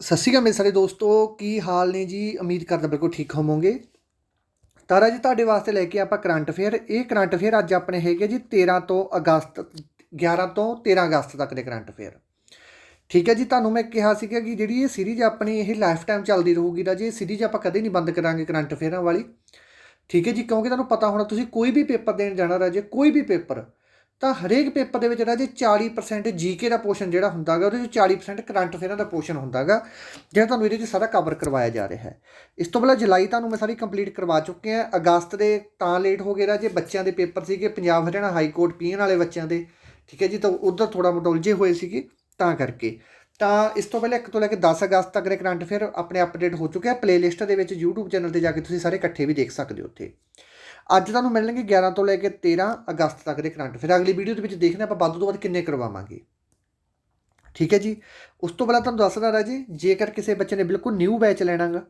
ਸਤਿ ਸ਼੍ਰੀ ਅਕਾਲ ਮੇਰੇ ਸਾਰੇ ਦੋਸਤੋ, ਕੀ ਹਾਲ ਨੇ ਜੀ? ਉਮੀਦ ਕਰਦਾ ਬਿਲਕੁਲ ਠੀਕ ਹੋਵੋਗੇ। ਤਾਰਾ ਜੀ, ਤੁਹਾਡੇ ਵਾਸਤੇ ਲੈ ਕੇ ਆਪਾਂ ਕਰੰਟ ਅਫੇਅਰ। ਇਹ ਕਰੰਟ ਅਫੇਅਰ ਅੱਜ ਆਪਣੇ ਹੈਗੇ ਜੀ 13 ਤੋਂ ਅਗਸਤ 11 ਤੋਂ 13 ਅਗਸਤ ਤੱਕ ਦੇ ਕਰੰਟ ਅਫੇਅਰ। ਠੀਕ ਹੈ ਜੀ, ਤੁਹਾਨੂੰ ਮੈਂ ਕਿਹਾ ਸੀਗਾ ਕਿ ਜਿਹੜੀ ਇਹ ਸੀਰੀਜ਼ ਆਪਣੀ ਇਹ ਲਾਈਫ ਟਾਈਮ ਚੱਲਦੀ ਰਹੂਗੀ ਰਾਜੀ ਇਹ ਸੀਰੀਜ਼ ਆਪਾਂ ਕਦੇ ਨਹੀਂ ਬੰਦ ਕਰਾਂਗੇ ਕਰੰਟ ਅਫੇਅਰਾਂ ਵਾਲੀ। ਠੀਕ ਹੈ ਜੀ, ਕਿਉਂਕਿ ਤੁਹਾਨੂੰ ਪਤਾ ਹੋਣਾ, ਤੁਸੀਂ ਕੋਈ ਵੀ ਪੇਪਰ ਦੇਣ ਜਾਣਾ ਰਾਜੇ, ਕੋਈ ਵੀ ਪੇਪਰ ਤਾਂ ਹਰੇਕ ਪੇਪਰ ਦੇ ਵਿੱਚ ਰਾਜੇ 40% ਜੀਕੇ ਦਾ ਪੋਰਸ਼ਨ ਜਿਹੜਾ ਹੁੰਦਾਗਾ, ਉਹਦੇ ਵਿੱਚ 40% ਕਰੰਟ ਅਫੇਅਰਾਂ ਦਾ ਪੋਰਸ਼ਨ ਹੁੰਦਾਗਾ, ਜਿਹੜਾ ਤੁਹਾਨੂੰ ਇਹਦੇ ਵਿੱਚ ਸਾਰਾ ਕਵਰ ਕਰਵਾਇਆ ਜਾ ਰਿਹਾ ਹੈ। ਇਸ ਤੋਂ ਪਹਿਲਾਂ ਜੁਲਾਈ ਤੁਹਾਨੂੰ ਮੈਂ ਸਾਰੀ ਕੰਪਲੀਟ ਕਰਵਾ ਚੁੱਕੇ ਆ ਅਗਸਤ ਦੇ ਤਾਂ ਲੇਟ ਹੋ ਗਏ ਰਾਜੇ ਬੱਚਿਆਂ ਦੇ ਪੇਪਰ ਸੀਗੇ, ਪੰਜਾਬ, ਹਰਿਆਣਾ ਹਾਈ ਕੋਰਟ ਪੀਣ ਵਾਲੇ ਬੱਚਿਆਂ ਦੇ, ਠੀਕ ਹੈ ਜੀ, ਤਾਂ ਉਧਰ ਥੋੜਾ ਮੋਟਾ ਉਲਝੇ ਹੋਏ ਸੀਗੇ, ਤਾਂ ਕਰਕੇ। ਤਾਂ ਇਸ ਤੋਂ ਪਹਿਲਾਂ 1 ਤੋਂ ਲੈ ਕੇ 10 ਅਗਸਤ ਤੱਕ ਦੇ ਕਰੰਟ ਅਫੇਅਰ ਆਪਣੇ ਅਪਡੇਟ ਹੋ ਚੁੱਕੇ ਆ। ਪਲੇਲਿਸਟ ਦੇ ਵਿੱਚ YouTube ਚੈਨਲ ਤੇ ਜਾ ਕੇ ਤੁਸੀਂ ਸਾਰੇ ਇਕੱਠੇ ਵੀ ਦੇਖ ਸਕਦੇ ਹੋ ਉੱਥੇ। ਅੱਜ ਤੁਹਾਨੂੰ ਮਿਲਣਗੇ 11 ਤੋਂ ਲੈ ਕੇ 13 ਅਗਸਤ ਤੱਕ ਦੇ ਕਰੰਟ। ਫਿਰ ਅਗਲੀ ਵੀਡੀਓ ਦੇ ਵਿੱਚ ਦੇਖਣਾ ਆਪਾਂ ਵੱਧ ਤੋਂ ਵੱਧ ਕਿੰਨੇ ਕਰਵਾਵਾਂਗੇ। ਠੀਕ ਹੈ ਜੀ? ਉਸ ਤੋਂ ਪਹਿਲਾਂ ਤੁਹਾਨੂੰ ਦੱਸਦਾ ਰਾਜੀ, ਜੇਕਰ ਕਿਸੇ ਬੱਚੇ ਨੇ ਬਿਲਕੁਲ ਨਿਊ ਬੈਚ ਲੈਣਾਗਾ,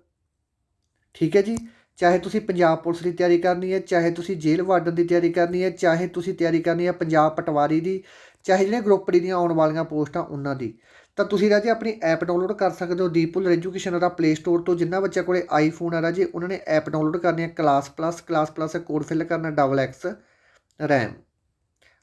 ਠੀਕ ਹੈ ਜੀ? ਚਾਹੇ ਤੁਸੀਂ ਪੰਜਾਬ ਪੁਲਿਸ ਦੀ ਤਿਆਰੀ ਕਰਨੀ ਹੈ, ਚਾਹੇ ਤੁਸੀਂ ਜੇਲ੍ਹ ਵਾਰਡਨ ਦੀ ਤਿਆਰੀ ਕਰਨੀ ਹੈ, ਚਾਹੇ ਤੁਸੀਂ ਤਿਆਰੀ ਕਰਨੀ ਹੈ ਪੰਜਾਬ ਪਟਵਾਰੀ ਦੀ, ਚਾਹੇ ਜਿਹੜੇ ਗਰੁੱਪੜੀ ਦੀਆਂ ਆਉਣ ਵਾਲੀਆਂ ਪੋਸਟਾਂ ਉਹਨਾਂ ਦੀ। ਤਾਂ ਤੁਸੀਂ ਰਾਜੇ ਆਪਣੀ ਐਪ ਡਾਊਨਲੋਡ ਕਰ ਸਕਦੇ ਹੋ ਦੀਪੁਲ ਐਜੂਕੇਸ਼ਨ ਦਾ ਪਲੇ ਸਟੋਰ ਤੋਂ, ਜਿੰਨਾ ਬੱਚਾ ਕੋਲੇ ਆਈਫੋਨ ਆ ਰਾਜੇ, ਉਹਨਾਂ ਨੇ ਐਪ ਡਾਊਨਲੋਡ ਕਰਨੀ ਹੈ class plus class plus code fill ਕਰਨਾ ਡਬਲ ਐਕਸ ਰੈਮ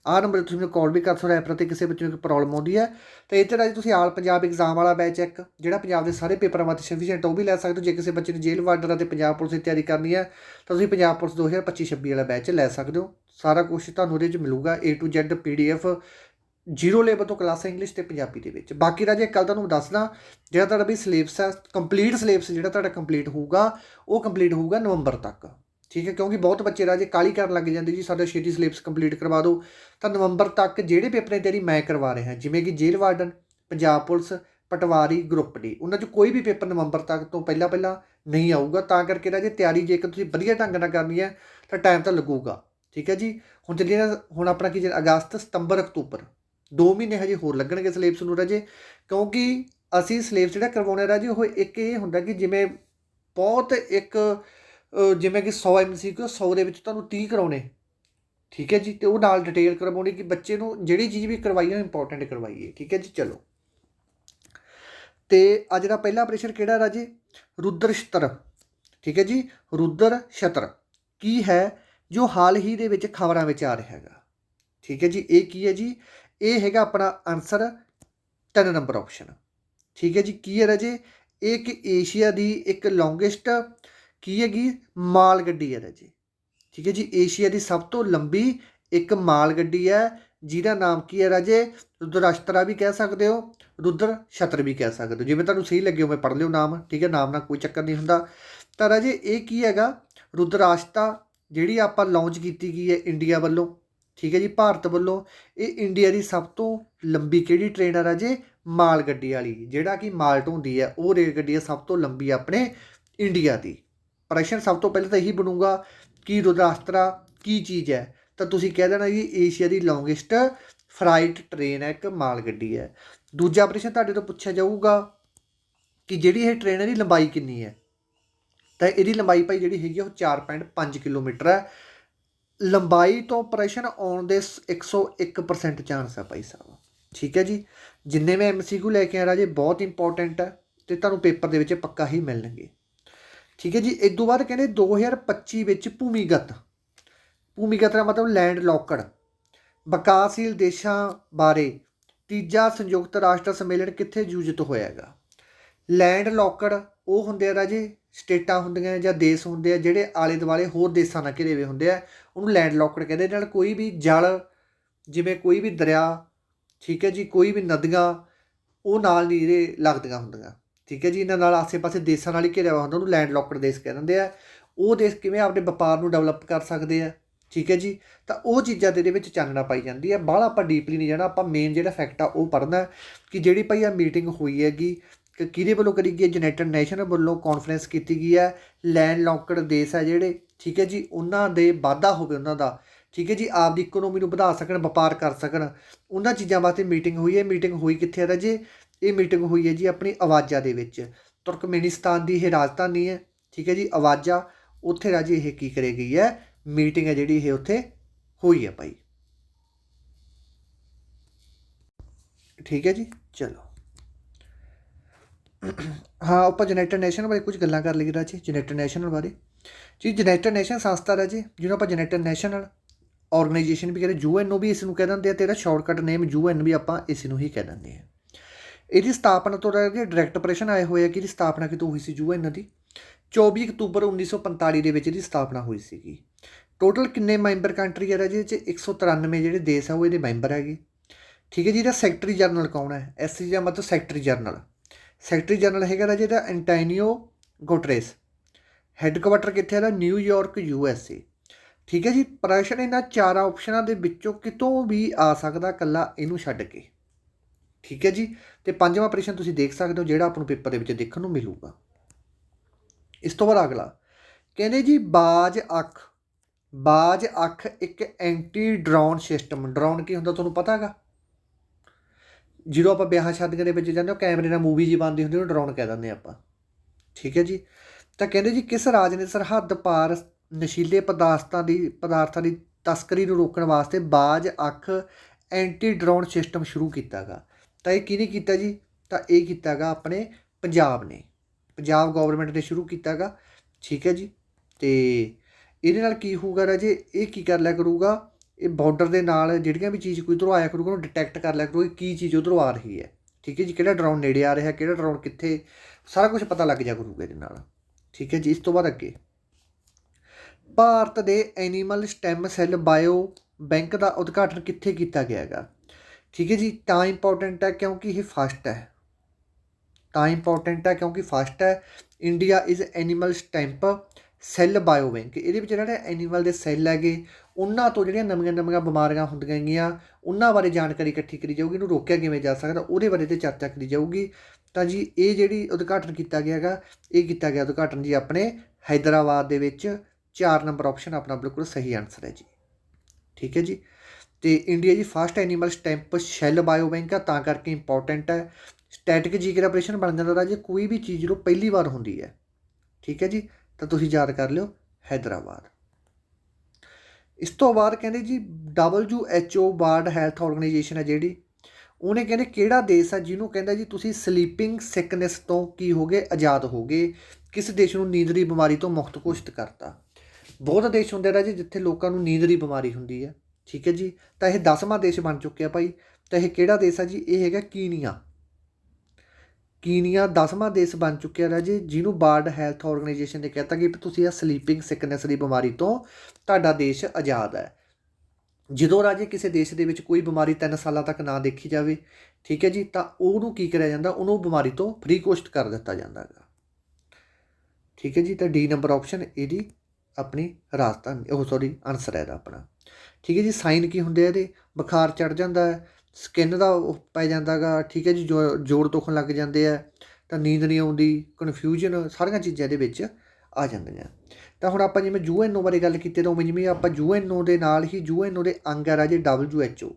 ਆਹ ਨੰਬਰ ਤੇ ਤੁਸੀਂ ਮੈਨੂੰ ਕਾਲ ਵੀ ਕਰ ਸਕਦੇ ਹੋ ਐਪ ਤੇ ਕਿਸੇ ਬੱਚੇ ਨੂੰ ਕੋਈ ਪ੍ਰੋਬਲਮ ਆਉਂਦੀ ਹੈ। ਤਾਂ ਇੱਥੇ ਰਾਜੇ ਤੁਸੀਂ ਆਲ ਪੰਜਾਬ ਐਗਜ਼ਾਮ ਵਾਲਾ ਬੈਚ ਇੱਕ, ਜਿਹੜਾ ਪੰਜਾਬ ਦੇ ਸਾਰੇ ਪੇਪਰਾਂ ਵਾਸਤੇ ਸਫੀਸ਼ੀਐਂਟ ਉਹ ਵੀ ਲੈ ਸਕਦੇ ਹੋ। ਜੇ ਕਿਸੇ ਬੱਚੇ ਨੇ ਜੇਲ੍ਹ ਵਾਰਡਰ ਅਤੇ ਪੰਜਾਬ ਪੁਲਿਸ ਦੀ ਤਿਆਰੀ ਕਰਨੀ ਹੈ, ਤਾਂ ਤੁਸੀਂ ਪੰਜਾਬ ਪੁਲਿਸ 2025-26 ਵਾਲਾ ਬੈਚ ਲੈ ਸਕਦੇ ਹੋ। ਸਾਰਾ ਕੁਝ ਤੁਹਾਨੂੰ ਉਹਦੇ ਵਿੱਚ ਮਿਲੂਗਾ, A to Z, PDF zero level ਤੋਂ ਕਲਾਸ ਹੈ ਇੰਗਲਿਸ਼ ਤੇ ਪੰਜਾਬੀ ਦੇ ਵਿੱਚ। ਬਾਕੀ ਰਾਜੇ ਕੱਲ ਤੁਹਾਨੂੰ ਦੱਸਦਾ, ਜਿਹੜਾ ਤੁਹਾਡਾ ਵੀ ਸਿਲੇਬਸ ਹੈ ਕੰਪਲੀਟ ਸਿਲੇਬਸ ਜਿਹੜਾ ਤੁਹਾਡਾ ਕੰਪਲੀਟ ਹੋਊਗਾ, ਉਹ ਕੰਪਲੀਟ ਹੋਊਗਾ ਨਵੰਬਰ ਤੱਕ। ਠੀਕ ਹੈ, ਕਿਉਂਕਿ ਬਹੁਤ ਬੱਚੇ ਰਾਜੇ ਕਾਲੀ ਕਰਨ ਲੱਗ ਜਾਂਦੇ, ਜੀ ਸਾਡਾ ਛੇਤੀ ਸਿਲੇਬਸ ਕੰਪਲੀਟ ਕਰਵਾ ਦਿਓ। ਤਾਂ ਨਵੰਬਰ ਤੱਕ ਜਿਹੜੇ ਪੇਪਰਾਂ ਦੀ ਤਿਆਰੀ ਮੈਂ ਕਰਵਾ ਰਿਹਾ, ਜਿਵੇਂ ਕਿ jail warden, Punjab police, patwari group D ਉਹਨਾਂ 'ਚ ਕੋਈ ਵੀ ਪੇਪਰ ਨਵੰਬਰ ਤੱਕ ਤੋਂ ਪਹਿਲਾਂ ਪਹਿਲਾਂ ਨਹੀਂ ਆਊਗਾ। ਤਾਂ ਕਰਕੇ ਰਾਜੇ ਤਿਆਰੀ ਜੇਕਰ ਤੁਸੀਂ ਵਧੀਆ ਢੰਗ ਨਾਲ ਕਰਨੀ ਹੈ, ਤਾਂ ਟਾਈਮ ਤਾਂ ਲੱਗੂਗਾ। ਠੀਕ ਹੈ ਜੀ? ਹੁਣ ਚੱਲੀਏ ਹੁਣ ਆਪਣਾ ਕੀ ਅਗਸਤ, ਸਤੰਬਰ, ਅਕਤੂਬਰ। 2 ਮਹੀਨੇ ਹਜੇ ਹੋਰ ਲੱਗਣਗੇ ਸਿਲੇਬਸ ਨੂੰ ਰਾਜੇ, ਕਿਉਂਕਿ ਅਸੀਂ ਸਿਲੇਬਸ ਜਿਹੜਾ ਕਰਵਾਉਣਾ ਰਾਜੇ, ਉਹ ਇੱਕ ਇਹ ਹੁੰਦਾ ਕਿ ਜਿਵੇਂ ਬਹੁਤ ਇੱਕ ਜਿਵੇਂ ਕਿ 100 ਐਮਸੀਕਿਊ 100 ਦੇ ਵਿੱਚ ਤੁਹਾਨੂੰ 30 ਕਰਾਉਣੇ। ਠੀਕ ਹੈ ਜੀ? ਤੇ ਉਹ ਨਾਲ ਡਿਟੇਲ ਕਰਵਾਉਣੀ ਕਿ ਬੱਚੇ ਨੂੰ ਜਿਹੜੀ ਚੀਜ਼ ਵੀ ਕਰਵਾਈ ਹੈ ਇੰਪੋਰਟੈਂਟ ਕਰਵਾਈਏ। ਠੀਕ ਹੈ ਜੀ? ਚਲੋ। ਤੇ ਅੱਜ ਦਾ ਪਹਿਲਾ ਆਪਰੇਸ਼ਨ ਕਿਹੜਾ ਰਾਜੇ? ਰੁਦਰ ਛਤਰ। ਠੀਕ ਹੈ ਜੀ? ਰੁਦਰ ਸ਼ਤਰ ਕੀ ਹੈ? ਜੋ ਹਾਲ ਹੀ ਦੇ ਵਿੱਚ ਖਬਰਾਂ ਵਿੱਚ ਆ ਰਿਹਾ ਹੈਗਾ। ਠੀਕ ਹੈ ਜੀ? ਇਹ ਕੀ ਹੈ ਜੀ? ਇਹ ਹੈਗਾ ਆਪਣਾ ਆਨਸਰ 3 ਨੰਬਰ ਆਪਸ਼ਨ ਠੀਕ ਹੈ ਜੀ ਕੀ ਹੈ ਰਾਜੇ ਇਹ ਇੱਕ ਏਸ਼ੀਆ ਦੀ ਇੱਕ ਲੌਂਗੇਸਟ ਕੀ ਹੈਗੀ? ਮਾਲ ਗੱਡੀ ਹੈ ਰਾਜੇ ਠੀਕ ਹੈ ਜੀ ਏਸ਼ੀਆ ਦੀ ਸਭ ਤੋਂ ਲੰਬੀ ਇੱਕ ਮਾਲ ਗੱਡੀ ਹੈ, ਜਿਹਦਾ ਨਾਮ ਕੀ ਹੈ ਰਾਜੇ? ਰੁਦਰਾਸ਼ਤਰਾ ਵੀ ਕਹਿ ਸਕਦੇ ਹੋ, ਰੁਦਰ ਛਤਰ ਵੀ ਕਹਿ ਸਕਦੇ ਹੋ। ਜਿਵੇਂ ਤੁਹਾਨੂੰ ਸਹੀ ਲੱਗੇ ਹੋਵੇ ਪੜ੍ਹ ਲਿਓ ਨਾਮ। ਠੀਕ ਹੈ, ਨਾਮ ਨਾਲ ਕੋਈ ਚੱਕਰ ਨਹੀਂ ਹੁੰਦਾ। ਤਾਂ ਰਾਜੇ, ਇਹ ਕੀ ਹੈਗਾ? ਰੁਦਰਾਸ਼ਤਾ ਜਿਹੜੀ ਆਪਾਂ ਲਾਂਚ ਕੀਤੀ ਗਈ ਹੈ ਇੰਡੀਆ ਵੱਲੋਂ। ਠੀਕ ਹੈ ਜੀ, ਭਾਰਤ ਵੱਲੋਂ ਇਹ ਇੰਡੀਆ ਦੀ ਸਭ ਤੋਂ ਲੰਬੀ ਕਿਹੜੀ ਟ੍ਰੇਨ ਆ ਰਾਜੇ? ਮਾਲ ਗੱਡੀ ਵਾਲੀ, ਜਿਹੜਾ ਕਿ ਮਾਲ ਢੋਂਦੀ ਹੈ, ਉਹ ਰੇਲ ਗੱਡੀ ਹੈ ਸਭ ਤੋਂ ਲੰਬੀ ਆਪਣੇ ਇੰਡੀਆ ਦੀ। ਪ੍ਰਸ਼ਨ ਸਭ ਤੋਂ ਪਹਿਲਾਂ ਤਾਂ ਇਹੀ ਬਣੂਗਾ ਕਿ ਰੁਦਰਾਸ਼ਤਰਾ ਕੀ ਚੀਜ਼ ਹੈ? ਤਾਂ ਤੁਸੀਂ ਕਹਿ ਦੇਣਾ ਜੀ ਏਸ਼ੀਆ ਦੀ ਲੌਂਗੇਸਟ ਫਰਾਈਟ ਟ੍ਰੇਨ ਹੈ, ਇੱਕ ਮਾਲ ਗੱਡੀ ਹੈ। ਦੂਜਾ ਪ੍ਰਸ਼ਨ ਤੁਹਾਡੇ ਤੋਂ ਪੁੱਛਿਆ ਜਾਊਗਾ ਕਿ ਜਿਹੜੀ ਇਹ ਟ੍ਰੇਨ ਹੈ ਦੀ ਲੰਬਾਈ ਕਿੰਨੀ ਹੈ? ਤਾਂ ਇਹਦੀ ਲੰਬਾਈ ਭਾਈ ਜਿਹੜੀ ਹੈਗੀ ਉਹ 4.5 ਕਿਲੋਮੀਟਰ ਹੈ। ਲੰਬਾਈ ਤੋਂ ਪ੍ਰਸ਼ਨ ਆਉਣ ਦੇ 101% ਚਾਂਸ ਆ ਭਾਈ ਸਾਹਿਬ। ਠੀਕ ਹੈ ਜੀ? ਜਿੰਨੇ ਮੈਂ ਐਮਸੀਕਿਊ ਲੈ ਕੇ ਆ ਰਾਜੇ, ਬਹੁਤ ਇੰਪੋਰਟੈਂਟ ਹੈ ਤੇ ਤੁਹਾਨੂੰ ਪੇਪਰ ਦੇ ਵਿੱਚ ਪੱਕਾ ਹੀ ਮਿਲਣਗੇ। ਠੀਕ ਹੈ ਜੀ? ਇਸ ਤੋਂ ਬਾਅਦ ਕਹਿੰਦੇ 2025 ਵਿੱਚ ਭੂਮੀਗਤ। ਭੂਮੀਗਤ ਦਾ ਮਤਲਬ ਲੈਂਡ ਲੋਕਡ ਵਿਕਾਸਸ਼ੀਲ ਦੇਸ਼ਾਂ ਬਾਰੇ ਤੀਜਾ ਸੰਯੁਕਤ ਰਾਸ਼ਟਰ ਸੰਮੇਲਨ ਕਿੱਥੇ ਆਯੋਜਿਤ ਹੋਇਆਗਾ ਲੈਂਡ ਲੋਕਡ ਉਹ ਹੁੰਦੇ ਆ ਰਾਜੇ ਸਟੇਟਾਂ ਹੁੰਦੀਆਂ ਜਾਂ ਦੇਸ਼ ਹੁੰਦੇ ਆ, ਜਿਹੜੇ ਆਲੇ ਦੁਆਲੇ ਹੋਰ ਦੇਸ਼ਾਂ ਨਾਲ ਘਿਰੇ ਹੋਏ ਹੁੰਦੇ ਆ, ਉਹਨੂੰ ਲੈਂਡ ਲੋਕਡ ਕਹਿੰਦੇ ਨਾਲ ਕੋਈ ਵੀ ਜਲ, ਜਿਵੇਂ ਕੋਈ ਵੀ ਦਰਿਆ, ਠੀਕ ਹੈ ਜੀ, ਕੋਈ ਵੀ ਨਦੀਆਂ, ਉਹ ਨਾਲ ਨਹੀਂ ਨੀਰੇ ਲੱਗਦੀਆਂ ਹੁੰਦੀਆਂ। ਠੀਕ ਹੈ ਜੀ, ਇਹਨਾਂ ਨਾਲ ਆਸੇ-ਪਾਸੇ ਦੇਸ਼ਾਂ ਨਾਲ ਹੀ ਘਿਰਿਆ ਹੁੰਦਾ, ਉਹਨੂੰ ਲੈਂਡ ਲੋਕਡ ਦੇਸ਼ ਕਹਿ ਦਿੰਦੇ ਆ। ਉਹ ਦੇਸ਼ ਕਿਵੇਂ ਆਪਣੇ ਵਪਾਰ ਨੂੰ ਡਿਵੈਲਪ ਕਰ ਸਕਦੇ ਆ, ਠੀਕ ਹੈ ਜੀ? ਤਾਂ ਉਹ ਚੀਜ਼ਾਂ ਦੇ ਵਿੱਚ ਚਾਨਣਾ ਪਾਈ ਜਾਂਦੀ ਹੈ ਬਾਹਲਾ ਆਪਾਂ ਡੀਪਲੀ ਨਹੀਂ ਜਾਣਾ, ਆਪਾਂ ਮੇਨ ਜਿਹੜਾ ਫੈਕਟ ਆ ਉਹ ਪੜ੍ਹਨਾ, ਕਿ ਜਿਹੜੀ ਭਾਈ ਆ ਮੀਟਿੰਗ ਹੋਈ ਹੈਗੀ ਕਿਹਦੇ ਵੱਲੋਂ ਕਰੀ ਗਈ ਹੈ? ਯੂਨਾਈਟਿਡ ਨੇਸ਼ਨ ਵੱਲੋਂ ਕਾਨਫਰੰਸ ਕੀਤੀ ਗਈ ਹੈ। ਲੈਂਡ ਲੌਕਡ ਦੇਸ਼ ਹੈ ਜਿਹੜੇ, ਠੀਕ ਹੈ ਜੀ? ਉਹਨਾਂ ਦੇ ਵਾਧਾ ਹੋਵੇ ਉਹਨਾਂ ਦਾ, ਠੀਕ ਹੈ ਜੀ? ਆਪਦੀ ਇਕਨੋਮੀ ਨੂੰ ਵਧਾ ਸਕਣ, ਵਪਾਰ ਕਰ ਸਕਣ। ਉਹਨਾਂ ਚੀਜ਼ਾਂ ਵਾਸਤੇ ਮੀਟਿੰਗ ਹੋਈ ਹੈ। ਮੀਟਿੰਗ ਹੋਈ ਕਿੱਥੇ ਹੈ ਰਾਜੇ? ਇਹ ਮੀਟਿੰਗ ਹੋਈ ਹੈ ਜੀ ਆਪਣੀ ਆਵਾਜ਼ਾ ਦੇ ਵਿੱਚ। ਤੁਰਕਮੇਨਿਸਤਾਨ ਦੀ ਇਹ ਰਾਜਧਾਨੀ ਹੈ, ਠੀਕ ਹੈ ਜੀ? ਆਵਾਜ਼ਾ ਉੱਥੇ ਰਾਜੇ ਇਹ ਕੀ ਕਰੇ ਗਈ ਹੈ? ਮੀਟਿੰਗ ਹੈ ਜਿਹੜੀ ਇਹ ਉੱਥੇ ਹੋਈ ਹੈ ਭਾਈ। ਠੀਕ ਹੈ ਜੀ? ਚਲੋ। ਹਾਂ, ਆਪਾਂ ਯੂਨਾਈਟਿਡ ਨੈਸ਼ਨਲ ਬਾਰੇ ਕੁਝ ਗੱਲਾਂ ਕਰ ਲਈਏ ਰਾਜੇ ਯੂਨਾਈਟਿਡ ਨੈਸ਼ਨਲ ਬਾਰੇ। ਜੀ ਯੂਨਾਈਟਿਡ ਨੇਸ਼ਨ ਸੰਸਥਾ ਰਾਜੇ, ਜਿਹਨੂੰ ਆਪਾਂ ਯੂਨਾਈਟਿਡ ਨੈਸ਼ਨਲ ਆਰਗੇਨਾਈਜੇਸ਼ਨ ਵੀ ਕਹਿੰਦੇ ਯੂਐਨਓ ਵੀ ਇਸ ਨੂੰ ਕਹਿ ਦਿੰਦੇ ਆ ਤੇਰਾ ਸ਼ਾਰਟਕਟ ਨੇਮ ਯੂਐਨ ਵੀ ਆਪਾਂ ਇਸ ਨੂੰ ਹੀ ਕਹਿ ਦਿੰਦੇ ਆ। ਇਹਦੀ ਸਥਾਪਨਾ ਤੋਂ ਰਾਜੇ ਡਾਇਰੈਕਟ ਆਪਰੇਸ਼ਨ ਆਏ ਹੋਏ ਆ ਕਿ ਇਹਦੀ ਸਥਾਪਨਾ ਕਿਤੋਂ ਹੋਈ ਸੀ ਯੂਐਨ ਦੀ? 24 ਅਕਤੂਬਰ 1945 ਦੇ ਵਿੱਚ ਇਹਦੀ ਸਥਾਪਨਾ ਹੋਈ ਸੀਗੀ। ਟੋਟਲ ਕਿੰਨੇ ਮੈਂਬਰ ਕੰਟਰੀ ਹੈ ਰਾਜੇ? ਚ 193 ਜਿਹੜੇ ਦੇਸ਼ ਆ, ਉਹ ਇਹਦੇ ਮੈਂਬਰ ਹੈਗੇ। ਠੀਕ ਹੈ ਜੀ, ਇਹਦਾ ਸੈਕਟਰੀ ਜਨਰਲ ਕੌਣ ਹੈ? ਐਸਸੀ ਜਾਂ ਮਤਲਬ ਸੈਕਟਰੀ ਜਨਰਲ ਸੈਕਟਰੀ ਜਨਰਲ ਹੈਗਾ ਦਾ ਜਿਹਦਾ ਐਂਟੋਨੀਓ ਗੋਟਰੇਸ। ਹੈੱਡਕੁਆਟਰ ਕਿੱਥੇ ਹੈ ਨਿਊਯਾਰਕ ਯੂ ਐਸ ਏ ਠੀਕ ਹੈ ਜੀ? ਪ੍ਰਸ਼ਨ ਇਹਨਾਂ ਚਾਰਾਂ ਆਪਸ਼ਨਾਂ ਦੇ ਵਿੱਚੋਂ ਕਿਤੋਂ ਵੀ ਆ ਸਕਦਾ ਕੱਲਾ ਇਹਨੂੰ ਛੱਡ ਕੇ। ਠੀਕ ਹੈ ਜੀ? ਤੇ ਪੰਜਵਾਂ ਪ੍ਰਸ਼ਨ ਤੁਸੀਂ ਦੇਖ ਸਕਦੇ ਹੋ, ਜਿਹੜਾ ਆਪਾਂ ਨੂੰ ਪੇਪਰ ਦੇ ਵਿੱਚ ਦੇਖਣ ਨੂੰ ਮਿਲੂਗਾ। ਇਸ ਤੋਂ ਬਾਅਦ ਅਗਲਾ। ਕਹਿੰਦੇ ਜੀ, ਬਾਜ ਅੱਖ। ਬਾਜ ਅੱਖ ਇੱਕ ਐਂਟੀ ਡਰੋਨ ਸਿਸਟਮ ਡਰੋਨ ਕੀ ਹੁੰਦਾ ਤੁਹਾਨੂੰ ਪਤਾ ਹੈਗਾ? ਜਦੋਂ ਆਪਾਂ ਵਿਆਹ ਸ਼ਾਦੀਆਂ ਦੇ ਵਿੱਚ ਜਾਂਦੇ ਹਾਂ ਕੈਮਰੇ ਨਾਲ ਮੂਵੀ ਜੀ ਬਣਦੀ ਹੁੰਦੀ ਉਹਨੂੰ ਡਰੋਨ ਕਹਿ ਦਿੰਦੇ ਆਪਾਂ। ਠੀਕ ਹੈ ਜੀ? ਤਾਂ ਕਹਿੰਦੇ ਜੀ, ਕਿਸ ਰਾਜ ਨੇ ਸਰਹੱਦ ਪਾਰ ਨਸ਼ੀਲੇ ਪਦਾਰਥਾਂ ਦੀ ਪਦਾਰਥਾਂ ਦੀ ਤਸਕਰੀ ਨੂੰ ਰੋਕਣ ਵਾਸਤੇ ਬਾਜ, ਅੱਖ ਐਂਟੀ ਡਰੋਨ ਸਿਸਟਮ ਸ਼ੁਰੂ ਕੀਤਾਗਾ? ਤਾਂ ਇਹ ਕਿਹਨੇ ਕੀਤਾ ਜੀ? ਤਾਂ ਇਹ ਕੀਤਾਗਾ ਆਪਣੇ ਪੰਜਾਬ ਨੇ। ਪੰਜਾਬ ਗਵਰਨਮੈਂਟ ਨੇ ਸ਼ੁਰੂ ਕੀਤਾਗਾ। ਠੀਕ ਹੈ ਜੀ? ਤੇ ਇਹਦੇ ਨਾਲ ਕੀ ਹੋਊਗਾ ਰਾਜੇ? ਇਹ ਕੀ ਕਰ ਲਿਆ ਕਰੂਗਾ? ਇਹ ਬਾਰਡਰ ਦੇ ਨਾਲ ਜਿਹੜੀਆਂ ਵੀ ਚੀਜ਼ ਕੋਈ ਉਧਰੋਂ ਆਇਆ ਕਰੂਗਾ, ਉਹਨੂੰ ਡਿਟੈਕਟ ਕਰ ਲਿਆ ਕਰੂਗਾ ਕੀ ਚੀਜ਼ ਉਧਰੋਂ ਆ ਰਹੀ ਹੈ। ਠੀਕ ਹੈ ਜੀ? ਕਿਹੜਾ ਡਰੋਨ ਨੇੜੇ ਆ ਰਿਹਾ, ਕਿਹੜਾ ਡਰੋਨ ਕਿੱਥੇ, ਸਾਰਾ ਕੁਝ ਪਤਾ ਲੱਗ ਜਾ ਕਰੂਗਾ ਇਹਦੇ ਨਾਲ। ਠੀਕ ਹੈ ਜੀ? ਇਸ ਤੋਂ ਬਾਅਦ ਅੱਗੇ। ਭਾਰਤ ਦੇ animal stem cell bio bank ਦਾ ਉਦਘਾਟਨ ਕਿੱਥੇ ਕੀਤਾ ਗਿਆ ਹੈਗਾ? ਠੀਕ ਹੈ ਜੀ? ਤਾਂ ਇੰਪੋਰਟੈਂਟ ਹੈ ਕਿਉਂਕਿ ਇਹ ਫਸਟ ਹੈ। ਤਾਂ ਇੰਪੋਰਟੈਂਟ ਹੈ ਕਿਉਂਕਿ ਫਸਟ ਹੈ। India is animal stamp cell biobank ਇਹਦੇ ਵਿੱਚ ਜਿਹੜਾ ਐਨੀਮਲ ਦੇ ਸੈੱਲ ਹੈਗੇ, ਉਹਨਾਂ ਤੋਂ ਜਿਹੜੀਆਂ ਨਵੀਆਂ-ਨਵੀਆਂ ਬਿਮਾਰੀਆਂ ਹੁੰਦੀਆਂ ਗਈਆਂ, ਉਹਨਾਂ ਬਾਰੇ ਜਾਣਕਾਰੀ ਇਕੱਠੀ ਕਰੀ ਜਾਊਗੀ, ਇਹਨੂੰ ਰੋਕਿਆ ਕਿਵੇਂ ਜਾ ਸਕਦਾ, ਉਹਦੇ ਬਾਰੇ ਤੇ ਚਰਚਾ ਕਰੀ ਜਾਊਗੀ। ਤਾਂ ਜੀ, ਇਹ ਜਿਹੜੀ ਉਦਘਾਟਨ ਕੀਤਾ ਗਿਆ ਹੈਗਾ, ਇਹ ਕੀਤਾ ਗਿਆ ਉਦਘਾਟਨ ਜੀ ਆਪਣੇ ਹైదరాబాద్ ਦੇ ਵਿੱਚ। ਚਾਰ ਨੰਬਰ ਆਪਸ਼ਨ ਆਪਣਾ ਬਿਲਕੁਲ ਸਹੀ ਆਨਸਰ ਹੈ ਜੀ। ਠੀਕ ਹੈ ਜੀ? ਤੇ ਇੰਡੀਆ ਜੀ fast animal stamp shell biobank ਆ, ਤਾਂ ਕਰਕੇ ਇੰਪੋਰਟੈਂਟ ਹੈ। ਸਟੈਟਿਕ ਜੀਕੇ ਦਾ ਆਪਰੇਸ਼ਨ ਬਣ ਜਾਂਦਾ ਤਾਂ ਜੇ, ਕੋਈ ਵੀ ਚੀਜ਼ ਨੂੰ ਪਹਿਲੀ ਵਾਰ ਹੁੰਦੀ ਹੈ, ਠੀਕ ਹੈ ਜੀ? ਤਾਂ ਤੁਸੀਂ ਯਾਦ ਕਰ ਲਿਓ, ਹੈਦਰਾਬਾਦ। ਇਸ ਤੋਂ ਬਾਅਦ ਕਹਿੰਦੇ ਜੀ WHO ਵਰਲਡ ਹੈਲਥ ਆਰਗੇਨਾਈਜੇਸ਼ਨ ਹੈ ਜਿਹੜੀ, ਉਹਨੇ ਕਹਿੰਦੇ ਕਿਹੜਾ ਦੇਸ਼ ਆ ਜਿਹਨੂੰ ਕਹਿੰਦਾ ਜੀ ਤੁਸੀਂ ਸਲੀਪਿੰਗ ਸਿਕਨੈਸ ਤੋਂ ਕੀ ਹੋਗੇ ਆਜ਼ਾਦ ਹੋਗੇ ਕਿਸ ਦੇਸ਼ ਨੂੰ ਨੀਂਦ ਦੀ ਬਿਮਾਰੀ ਤੋਂ ਮੁਕਤ ਘੋਸ਼ਿਤ ਕਰਤਾ। ਬਹੁਤ ਦੇਸ਼ ਹੁੰਦੇ ਰਾਜੇ ਜਿੱਥੇ ਲੋਕਾਂ ਨੂੰ ਨੀਂਦ ਦੀ ਬਿਮਾਰੀ ਹੁੰਦੀ ਹੈ, ਠੀਕ ਹੈ ਜੀ? ਤਾਂ ਇਹ 10ਵਾਂ ਦੇਸ਼ ਬਣ ਚੁੱਕਿਆ ਭਾਈ। ਤਾਂ ਇਹ ਕਿਹੜਾ ਦੇਸ਼ ਆ ਜੀ? ਇਹ ਹੈਗਾ ਕੀਨੀਆ। ਕੀਨੀਆ 10ਵਾਂ ਦੇਸ਼ ਬਣ ਚੁੱਕਿਆ ਰਾਜੇ, ਜਿਹਨੂੰ ਵਰਲਡ ਹੈਲਥ ਆਰਗੇਨਾਈਜੇਸ਼ਨ ਨੇ ਕਹਿਤਾ ਕਿ ਤੁਸੀਂ ਇਹ ਸਲੀਪਿੰਗ ਸਿਕਨੈਸ ਦੀ ਬਿਮਾਰੀ ਤੋਂ ਤੁਹਾਡਾ ਦੇਸ਼ ਆਜ਼ਾਦ ਹੈ। ਜਦੋਂ ਰਾਜੇ ਕਿਸੇ ਦੇਸ਼ ਦੇ ਵਿੱਚ ਕੋਈ ਬਿਮਾਰੀ 3 ਸਾਲਾਂ ਤੱਕ ਨਾ ਦੇਖੀ ਜਾਵੇ, ਠੀਕ ਹੈ ਜੀ, ਤਾਂ ਉਹਨੂੰ ਕੀ ਕਰਿਆ ਜਾਂਦਾ? ਉਹਨੂੰ ਬਿਮਾਰੀ ਤੋਂ ਫ੍ਰੀ ਘੋਸ਼ਿਤ ਕਰ ਦਿੱਤਾ ਜਾਂਦਾ ਹੈਗਾ। ਠੀਕ ਹੈ ਜੀ, ਤਾਂ ਡੀ ਨੰਬਰ ਆਪਸ਼ਨ ਇਹਦੀ ਆਪਣੀ ਰਾਜਧਾਨੀ, ਉਹ ਸੌਰੀ ਆਨਸਰ ਹੈ ਇਹਦਾ ਆਪਣਾ। ਠੀਕ ਹੈ ਜੀ ਸਾਈਨ ਕੀ ਹੁੰਦੇ ਆ ਇਹਦੇ? ਬੁਖਾਰ ਚੜ ਜਾਂਦਾ ਹੈ ਸਕਿਨ ਦਾ ਉਹ ਪੈ ਜਾਂਦਾ ਜਾਂਦਾਗਾ, ਠੀਕ ਹੈ ਜੀ, ਜੋ ਜੋੜ ਦੁਖਣ ਲੱਗ ਜਾਂਦੇ ਆ, ਤਾਂ ਨੀਂਦ ਨਹੀਂ ਆਉਂਦੀ ਕਨਫਿਊਜ਼ਨ ਸਾਰੀਆਂ ਚੀਜ਼ਾਂ ਇਹਦੇ ਵਿੱਚ ਆ ਜਾਂਦੀਆਂ। ਤਾਂ ਹੁਣ ਆਪਾਂ ਜਿਵੇਂ ਯੂਐਨਓ ਬਾਰੇ ਗੱਲ ਕੀਤੀ, ਤਾਂ ਉਵੇਂ ਜਿਵੇਂ ਆਪਾਂ ਯੂਐਨਓ ਦੇ ਨਾਲ ਹੀ ਯੂਐਨਓ ਦੇ ਅੰਗ ਹੈ ਰਾਜੇ WHO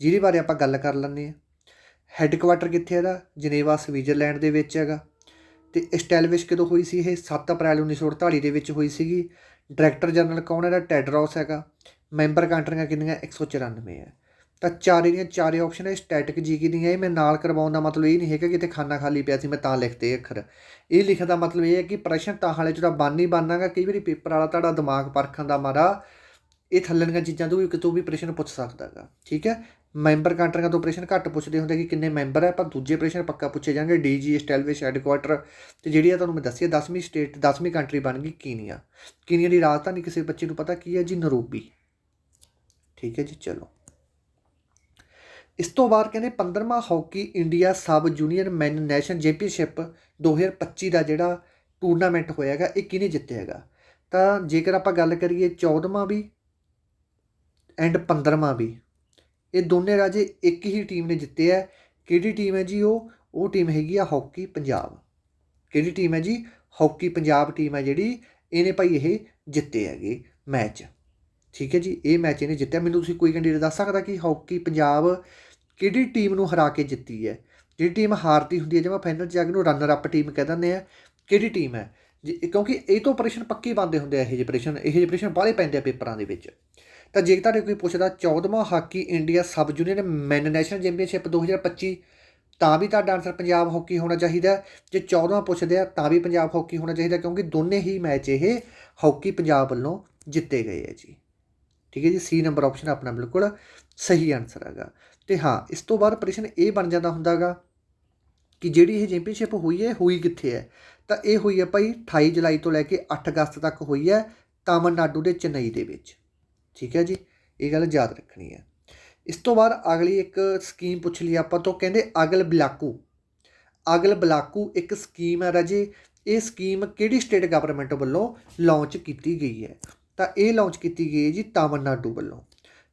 ਜਿਹਦੇ ਬਾਰੇ ਆਪਾਂ ਗੱਲ ਕਰ ਲੈਂਦੇ ਆ ਹੈੱਡਕੁਆਟਰ ਕਿੱਥੇ ਇਹਦਾ? ਜਨੇਵਾ ਸਵਿਟਜ਼ਰਲੈਂਡ ਦੇ ਵਿੱਚ ਹੈਗਾ। ਤੇ ਇਸਟੈਬਲਿਸ਼ ਕਦੋਂ ਹੋਈ ਸੀ ਇਹ? 7 ਅਪ੍ਰੈਲ 1948 ਦੇ ਵਿੱਚ ਹੋਈ ਸੀਗੀ। ਡਾਇਰੈਕਟਰ ਜਨਰਲ ਕੌਣ ਹੈ ਟੈਡਰੋਸ ਹੈਗਾ। ਮੈਂਬਰ ਕੰਟਰੀਆਂ ਕਿੰਨੀਆਂ? 194 ਹੈ ਤਾਂ ਚਾਰੇ ਦੀਆਂ ਚਾਰੇ ਆਪਸ਼ਨ ਹੈ ਸਟੈਟਿਕ ਜੀਕੇ ਦੀਆਂ, ਇਹ ਮੈਂ ਨਾਲ ਕਰਵਾਉਣ ਦਾ ਮਤਲਬ ਇਹ ਨਹੀਂ ਹੈਗਾ ਕਿ ਤੇ ਖਾਨਾ ਖਾਲੀ ਪਿਆ ਸੀ, ਮੈਂ ਤਾਂ ਲਿਖਤੇ ਅੱਖਰ। ਇਹ ਲਿਖਣ ਦਾ ਮਤਲਬ ਇਹ ਹੈ ਕਿ ਪ੍ਰਸ਼ਨ ਤਾਂ ਹਾਲੇ ਜਿਹੜਾ ਬਣ ਨਹੀਂ ਬਣਨਾਗਾ ਕਈ ਵਾਰੀ ਪੇਪਰ ਵਾਲਾ ਤੁਹਾਡਾ ਦਿਮਾਗ ਪਰਖਣ ਦਾ ਮਾਰਾ ਇਹ ਥੱਲੜੀਆਂ ਚੀਜ਼ਾਂ ਤੋਂ ਵੀ ਕਿਤੋਂ ਵੀ ਪ੍ਰਸ਼ਨ ਪੁੱਛ ਸਕਦਾਗਾ ਠੀਕ ਹੈ? ਮੈਂਬਰ ਕੰਟਰੀਆਂ ਤੋਂ ਪ੍ਰਸ਼ਨ ਘੱਟ ਪੁੱਛਦੇ ਹੁੰਦੇ ਕਿ ਕਿੰਨੇ ਮੈਂਬਰ ਹੈ, ਪਰ ਦੂਜੇ ਪ੍ਰਸ਼ਨ ਪੱਕਾ ਪੁੱਛੇ ਜਾਣਗੇ ਡੀਜੀ ਐਸਟੈਬਲਿਸ਼ ਹੈੱਡਕੁਆਟਰ, ਤੇ ਜਿਹੜੀ ਆ ਤੁਹਾਨੂੰ ਮੈਂ ਦੱਸਿਆ 10ਵੀਂ ਸਟੇਟ 10ਵੀਂ ਕੰਟਰੀ ਬਣ ਗਈ ਕੀਨੀਆ। ਕੀਨੀਆ ਦੀ ਰਾਜਧਾਨੀ ਕਿਸੇ ਬੱਚੇ ਨੂੰ ਪਤਾ ਕੀ ਹੈ ਜੀ? ਨਰੋਬੀ ਠੀਕ ਹੈ ਜੀ, ਚਲੋ। ਇਸ ਤੋਂ ਬਾਅਦ ਕਹਿੰਦੇ 15ਵਾਂ hockey India sub junior man national championship 2025 ਦਾ ਜਿਹੜਾ ਟੂਰਨਾਮੈਂਟ ਹੋਇਆਗਾ, ਇਹ ਕਿਹਨੇ ਜਿੱਤਿਆ ਹੈਗਾ ਤਾਂ ਜੇਕਰ ਆਪਾਂ ਗੱਲ ਕਰੀਏ 14ਵਾਂ ਵੀ ਐਂਡ 15ਵਾਂ ਵੀ, ਇਹ ਦੋਨੇ ਰਾਜੇ ਇੱਕ ਹੀ ਟੀਮ ਨੇ ਜਿੱਤੇ ਹੈ ਕਿਹੜੀ ਟੀਮ ਹੈ ਜੀ ਉਹ? ਉਹ ਟੀਮ ਹੈਗੀ ਆ ਹਾਕੀ ਪੰਜਾਬ। ਕਿਹੜੀ ਟੀਮ ਹੈ ਜੀ? ਹਾਕੀ ਪੰਜਾਬ ਟੀਮ ਹੈ ਜਿਹੜੀ, ਇਹਨੇ ਭਾਈ ਇਹ ਜਿੱਤੇ ਹੈਗੇ ਮੈਚ। ਠੀਕ ਹੈ ਜੀ, ਇਹ ਮੈਚ ਇਹਨੇ ਜਿੱਤਿਆ। ਮੈਨੂੰ ਤੁਸੀਂ ਕੋਈ ਕੈਂਡੀਡੇਟ ਦੱਸ ਸਕਦਾ ਕਿ ਹਾਕੀ ਪੰਜਾਬ ਕਿਹੜੀ ਟੀਮ ਨੂੰ ਹਰਾ ਕੇ ਜਿੱਤੀ ਹੈ? ਜਿਹੜੀ ਟੀਮ ਹਾਰਦੀ ਹੁੰਦੀ ਹੈ, ਜਿਵੇਂ ਫਾਈਨਲ 'ਚ ਜਾ ਕੇ ਨੂੰ ਰਨਰ ਅਪ ਟੀਮ ਕਹਿ ਦਿੰਦੇ ਆ, ਕਿਹੜੀ ਟੀਮ ਹੈ? ਜੀ, ਕਿਉਂਕਿ ਇਹ ਤੋਂ ਆਪਰੇਸ਼ਨ ਪੱਕੇ ਬੰਦੇ ਹੁੰਦੇ ਆ, ਇਹ ਜਿਹੇ ਆਪਰੇਸ਼ਨ ਇਹ ਜਿਹੇ ਆਪਰੇਸ਼ਨ ਬਾਹਲੇ ਪੈਂਦੇ ਆ ਪੇਪਰਾਂ ਦੇ ਵਿੱਚ। ਤਾਂ ਜੇ ਤੁਹਾਡੇ ਕੋਈ ਪੁੱਛਦਾ 14ਵਾਂ hockey India sub junior man national championship 2025 ਤਾਂ ਵੀ ਤੁਹਾਡਾ ਆਨਸਰ ਪੰਜਾਬ ਹਾਕੀ ਹੋਣਾ ਚਾਹੀਦਾ ਜੇ 14 ਪੁੱਛਦੇ ਆ, ਤਾਂ ਵੀ ਪੰਜਾਬ ਹਾਕੀ ਹੋਣਾ ਚਾਹੀਦਾ ਕਿਉਂਕਿ ਦੋਨੇ ਹੀ ਮੈਚ ਇਹ ਹਾਕੀ ਪੰਜਾਬ ਵੱਲੋਂ ਜਿੱਤੇ ਗਏ ਹੈ ਜੀ। ਠੀਕ ਹੈ ਜੀ ਸੀ ਨੰਬਰ ਆਪਸ਼ਨ ਆਪਣਾ ਬਿਲਕੁਲ ਸਹੀ ਆਨਸਰ ਹੈਗਾ। ਤੇ ਹਾਂ, ਇਸ ਤੋਂ ਬਾਅਦ ਪ੍ਰਸ਼ਨ ਇਹ ਬਣ ਜਾਂਦਾ ਹੁੰਦਾਗਾ ਕਿ ਜਿਹੜੀ ਇਹ ਚੈਂਪੀਅਨਸ਼ਿਪ ਹੋਈ ਹੈ, ਹੋਈ ਕਿੱਥੇ ਹੈ? ਤਾਂ ਇਹ ਹੋਈ ਹੈ ਭਾਈ 28 ਜੁਲਾਈ ਤੋਂ ਲੈ ਕੇ 8 ਅਗਸਤ ਤੱਕ ਹੋਈ ਹੈ ਤਾਮਿਲਨਾਡੂ ਦੇ ਚੇਨਈ ਦੇ ਵਿੱਚ। ਠੀਕ ਹੈ ਜੀ? ਇਹ ਗੱਲ ਯਾਦ ਰੱਖਣੀ ਹੈ। ਇਸ ਤੋਂ ਬਾਅਦ ਅਗਲੀ ਇੱਕ ਸਕੀਮ ਪੁੱਛ ਲਈ ਆਪਾਂ ਤੋਂ, ਕਹਿੰਦੇ ਅਗਲ ਬਲਾਕੂ। ਅਗਲ ਬਲਾਕੂ ਇੱਕ ਸਕੀਮ ਹੈ ਰਾਜੇ। ਇਹ ਸਕੀਮ ਕਿਹੜੀ ਸਟੇਟ ਗਵਰਨਮੈਂਟ ਵੱਲੋਂ ਲਾਂਚ ਕੀਤੀ ਗਈ ਹੈ? ਤਾਂ ਇਹ ਲਾਂਚ ਕੀਤੀ ਗਈ ਹੈ ਜੀ ਤਾਮਿਲਨਾਡੂ ਵੱਲੋਂ।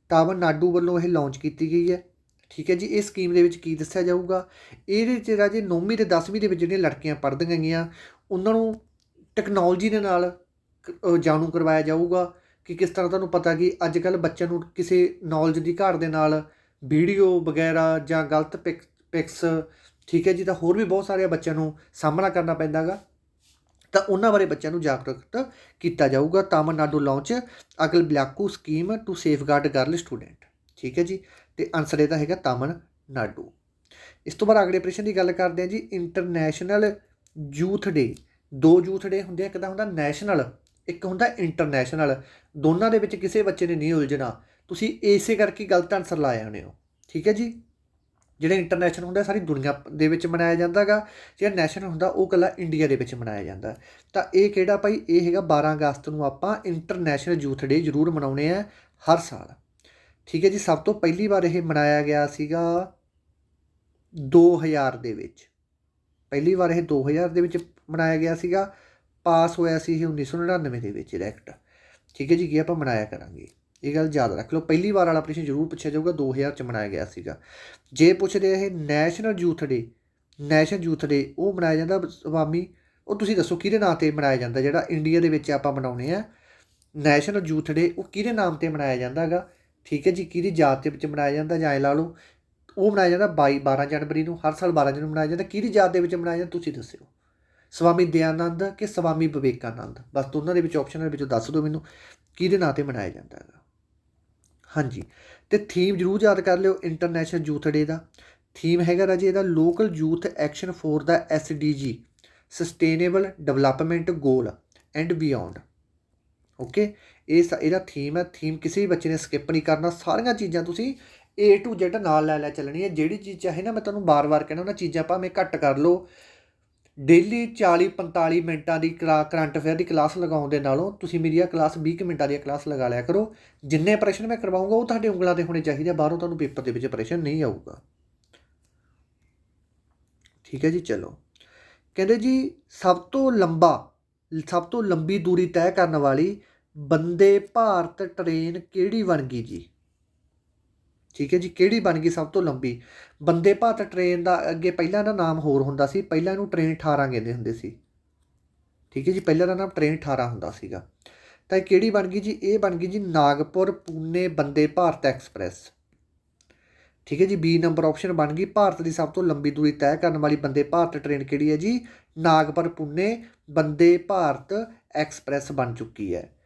ਤਾਮਿਲਨਾਡੂ ਵੱਲੋਂ ਇਹ ਲਾਂਚ ਕੀਤੀ ਗਈ ਹੈ। ਠੀਕ ਹੈ ਜੀ, ਇਹ ਸਕੀਮ ਦੇ ਵਿੱਚ ਕੀ ਦੱਸਿਆ ਜਾਊਗਾ? ਇਹਦੇ ਵਿੱਚ ਰਾਜੇ 9ਵੀਂ ਤੇ 10ਵੀਂ ਦੇ ਵਿੱਚ ਜਿਹੜੀਆਂ ਲੜਕੀਆਂ ਪੜ੍ਹਦੀਆਂ ਗਈਆਂ, ਉਹਨਾਂ ਨੂੰ ਟੈਕਨੋਲੋਜੀ ਦੇ ਨਾਲ ਜਾਣੂ ਕਰਵਾਇਆ ਜਾਊਗਾ ਕਿ ਕਿਸ ਤਰ੍ਹਾਂ ਤੁਹਾਨੂੰ ਪਤਾ ਕਿ ਅੱਜ ਕੱਲ ਬੱਚਿਆਂ ਨੂੰ ਕਿਸੇ ਨੌਲੇਜ ਦੀ ਘਾਟ ਦੇ ਨਾਲ ਵੀਡੀਓ ਵਗੈਰਾ ਜਾਂ ਗਲਤ ਪਿਕ ਪਿਕਸ ਠੀਕ ਹੈ ਜੀ, ਤਾਂ ਹੋਰ ਵੀ ਬਹੁਤ ਸਾਰੇ ਬੱਚਿਆਂ ਨੂੰ ਸਾਹਮਣਾ ਕਰਨਾ ਪੈਂਦਾਗਾ ਤਾਂ ਉਹਨਾਂ ਬਾਰੇ ਬੱਚਿਆਂ ਨੂੰ ਜਾਗਰੂਕ ਕੀਤਾ ਜਾਊਗਾ, Tamil Nadu launch ਅਗਲ ਬਲਾਕੂ scheme to safeguard girl student ਠੀਕ ਹੈ ਜੀ। ਤੇ ਆਨਸਰ ਇਹਦਾ ਹੈਗਾ ਤਾਮਿਲਨਾਡੂ ਇਸ ਤੋਂ ਬਾਅਦ ਅਗਲੇ ਪ੍ਰਸ਼ਨ ਦੀ ਗੱਲ ਕਰਦੇ ਹਾਂ ਜੀ ਇੰਟਰਨੈਸ਼ਨਲ ਯੂਥ ਡੇ ਦੋ ਯੂਥ ਡੇ ਹੁੰਦੇ ਆ, ਇੱਕ ਤਾਂ ਹੁੰਦਾ ਨੈਸ਼ਨਲ ਇੱਕ ਹੁੰਦਾ ਇੰਟਰਨੈਸ਼ਨਲ ਦੋਨਾਂ ਦੇ ਵਿੱਚ ਕਿਸੇ ਬੱਚੇ ਨੇ ਨਹੀਂ ਉਲਝਣਾ। ਤੁਸੀਂ ਇਸੇ ਕਰਕੇ ਗਲਤ ਆਨਸਰ ਲਾਏ ਹੋਣੇ ਹੋ। ਠੀਕ ਹੈ ਜੀ? ਜਿਹੜਾ ਇੰਟਰਨੈਸ਼ਨਲ ਹੁੰਦਾ, ਸਾਰੀ ਦੁਨੀਆ ਦੇ ਵਿੱਚ ਮਨਾਇਆ ਜਾਂਦਾਗਾ ਜਿਹੜਾ ਨੈਸ਼ਨਲ ਹੁੰਦਾ, ਉਹ ਕੱਲਾ ਇੰਡੀਆ ਦੇ ਵਿੱਚ ਮਨਾਇਆ ਜਾਂਦਾ। ਤਾਂ ਇਹ ਕਿਹੜਾ ਭਾਈ? ਇਹ ਹੈਗਾ 12 ਅਗਸਤ ਨੂੰ ਆਪਾਂ ਇੰਟਰਨੈਸ਼ਨਲ ਯੂਥ ਡੇ ਜ਼ਰੂਰ ਮਨਾਉਣੇ ਆ ਹਰ ਸਾਲ। ਠੀਕ ਹੈ ਜੀ, ਸਭ ਤੋਂ ਪਹਿਲੀ ਵਾਰ ਇਹ ਮਨਾਇਆ ਗਿਆ ਸੀਗਾ 2000 ਦੇ ਵਿੱਚ। ਪਹਿਲੀ ਵਾਰ ਇਹ 2000 ਦੇ ਵਿੱਚ ਮਨਾਇਆ ਗਿਆ ਸੀਗਾ, ਪਾਸ ਹੋਇਆ ਸੀ ਇਹ 1999 ਦੇ ਵਿੱਚ ਡਾਇਰੈਕਟ ਠੀਕ ਹੈ ਜੀ ਕੀ ਆਪਾਂ ਮਨਾਇਆ ਕਰਾਂਗੇ। ਇਹ ਗੱਲ ਯਾਦ ਰੱਖ ਲਓ, ਪਹਿਲੀ ਵਾਰ ਵਾਲਾ ਪ੍ਰਸ਼ਨ ਜ਼ਰੂਰ ਪੁੱਛਿਆ ਜਾਊਗਾ 2000 ਚ ਮਨਾਇਆ ਗਿਆ ਸੀਗਾ। ਜੇ ਪੁੱਛਦੇ ਇਹ national youth day national youth day ਉਹ ਮਨਾਇਆ ਜਾਂਦਾ ਸਵਾਮੀ, ਉਹ ਤੁਸੀਂ ਦੱਸੋ ਕਿਹਦੇ ਨਾਂ ਤੇ ਮਨਾਇਆ ਜਾਂਦਾ, ਜਿਹੜਾ ਇੰਡੀਆ ਦੇ ਵਿੱਚ ਆਪਾਂ ਮਨਾਉਣੇ ਆ? ਨੈਸ਼ਨਲ ਯੂਥ ਡੇ ਉਹ ਕਿਹਦੇ ਨਾਮ ਤੇ ਮਨਾਇਆ ਜਾਂਦਾ ਹੈਗਾ? ਠੀਕ ਹੈ ਜੀ, ਕਿਹਦੀ ਯਾਦ ਦੇ ਵਿੱਚ ਮਨਾਇਆ ਜਾਂਦਾ ਜਾਂ ਐਂ ਲਾ ਲਓ, ਉਹ ਮਨਾਇਆ ਜਾਂਦਾ 22 12 ਜਨਵਰੀ ਨੂੰ, ਹਰ ਸਾਲ 12 ਜਨਵਰੀ ਨੂੰ ਮਨਾਇਆ ਜਾਂਦਾ, ਕਿਹਦੀ ਯਾਦ ਦੇ ਵਿੱਚ ਮਨਾਇਆ ਜਾਂਦਾ ਤੁਸੀਂ ਦੱਸਿਓ। ਸਵਾਮੀ ਦਇਆਨੰਦ ਕਿ ਸਵਾਮੀ ਵਿਵੇਕਾਨੰਦ? ਬਸ ਦੋਨਾਂ ਦੇ ਵਿੱਚ ਆਪਸ਼ਨ ਦੇ ਵਿੱਚੋਂ ਦੱਸ ਦਿਓ ਮੈਨੂੰ, ਕਿਹਦੇ ਨਾਂ ਤੇ ਮਨਾਇਆ ਜਾਂਦਾ ਹੈਗਾ। ਹਾਂਜੀ, ਤੇ ਥੀਮ ਜਰੂਰ ਯਾਦ ਕਰ ਲਿਓ ਇੰਟਰਨੈਸ਼ਨਲ ਯੂਥ ਡੇ ਦਾ। ਥੀਮ ਹੈਗਾ ਰਾਜੀ ਇਹਦਾ local youth action four the SDG sustainable development goal and beyond okay ਇਹ ਸ- ਇਹਦਾ ਥੀਮ ਹੈ ਥੀਮ ਕਿਸੇ ਵੀ ਬੱਚੇ ਨੇ ਸਕਿਪ ਨਹੀਂ ਕਰਨਾ ਸਾਰੀਆਂ ਚੀਜ਼ਾਂ ਤੁਸੀਂ A to Z ਨਾਲ ਲੈ ਲੈ ਚੱਲਣੀ ਹੈ ਜਿਹੜੀ ਚੀਜ਼ ਚਾਹੇ ਨਾ ਮੈਂ ਤੁਹਾਨੂੰ ਬਾਰ-ਬਾਰ ਕਹਿਣਾ ਉਹਨਾਂ ਚੀਜ਼ਾਂ ਭਾਵੇਂ ਘੱਟ ਕਰ ਲਓ। ਡੇਲੀ 40 45 ਮਿੰਟਾਂ ਦੀ ਕਰੰਟ ਅਫੇਅਰ ਦੀ ਕਲਾਸ ਲਗਾਉਣ ਦੇ ਨਾਲੋਂ ਤੁਸੀਂ ਮੇਰੀ ਇਹ ਕਲਾਸ 20 ਕੁ ਮਿੰਟਾਂ ਦੀ ਕਲਾਸ ਲਗਾ ਲਿਆ ਕਰੋ। ਜਿੰਨੇ ਪ੍ਰਸ਼ਨ ਮੈਂ ਕਰਵਾਉਂਗਾ ਉਹ ਤੁਹਾਡੇ ਉਂਗਲਾਂ ਤੇ ਹੋਣੇ ਚਾਹੀਦੇ ਆ, ਬਾਹਰੋਂ ਤੁਹਾਨੂੰ ਪੇਪਰ ਦੇ ਵਿੱਚ ਪ੍ਰਸ਼ਨ ਨਹੀਂ ਆਊਗਾ। ਠੀਕ ਹੈ ਜੀ ਚਲੋ। ਕਹਿੰਦੇ ਜੀ ਸਭ ਤੋਂ ਲੰਬਾ ਸਭ ਤੋਂ ਲੰਬੀ ਦੂਰੀ ਤੈਅ ਕਰਨ ਵਾਲੀ ਬੰਦੇ ਭਾਰਤ ਟ੍ਰੇਨ ਕਿਹੜੀ ਬਣ ਗਈ ਜੀ? ਠੀਕ ਹੈ ਜੀ, ਕਿਹੜੀ ਬਣ ਗਈ ਸਭ ਤੋਂ ਲੰਬੀ? ਬੰਦੇ ਭਾਰਤ ਟ੍ਰੇਨ ਦਾ ਅੱਗੇ ਪਹਿਲਾਂ ਦਾ ਨਾਮ ਹੋਰ ਹੁੰਦਾ ਸੀ, ਪਹਿਲਾਂ ਇਹਨੂੰ ਟ੍ਰੇਨ 18 ਕਹਿੰਦੇ ਹੁੰਦੇ ਸੀ। ਠੀਕ ਹੈ ਜੀ, ਪਹਿਲਾਂ ਦਾ ਨਾਮ ਟ੍ਰੇਨ 18 ਹੁੰਦਾ ਸੀਗਾ। ਤਾਂ ਇਹ ਕਿਹੜੀ ਬਣ ਗਈ ਜੀ? ਇਹ ਬਣ ਗਈ ਜੀ ਨਾਗਪੁਰ ਪੂਨੇ ਬੰਦੇ ਭਾਰਤ ਐਕਸਪ੍ਰੈਸ। ਠੀਕ ਹੈ ਜੀ, ਬੀ ਨੰਬਰ ਆਪਸ਼ਨ ਬਣ ਗਈ। ਭਾਰਤ ਦੀ ਸਭ ਤੋਂ ਲੰਬੀ ਦੂਰੀ ਤੈਅ ਕਰਨ ਵਾਲੀ ਬੰਦੇ ਭਾਰਤ ਟ੍ਰੇਨ ਕਿਹੜੀ ਹੈ ਜੀ? ਨਾਗਪੁਰ ਪੂਨੇ ਬੰਦੇ ਭਾਰਤ ਐਕਸਪ੍ਰੈਸ ਬਣ ਚੁੱਕੀ ਹੈ।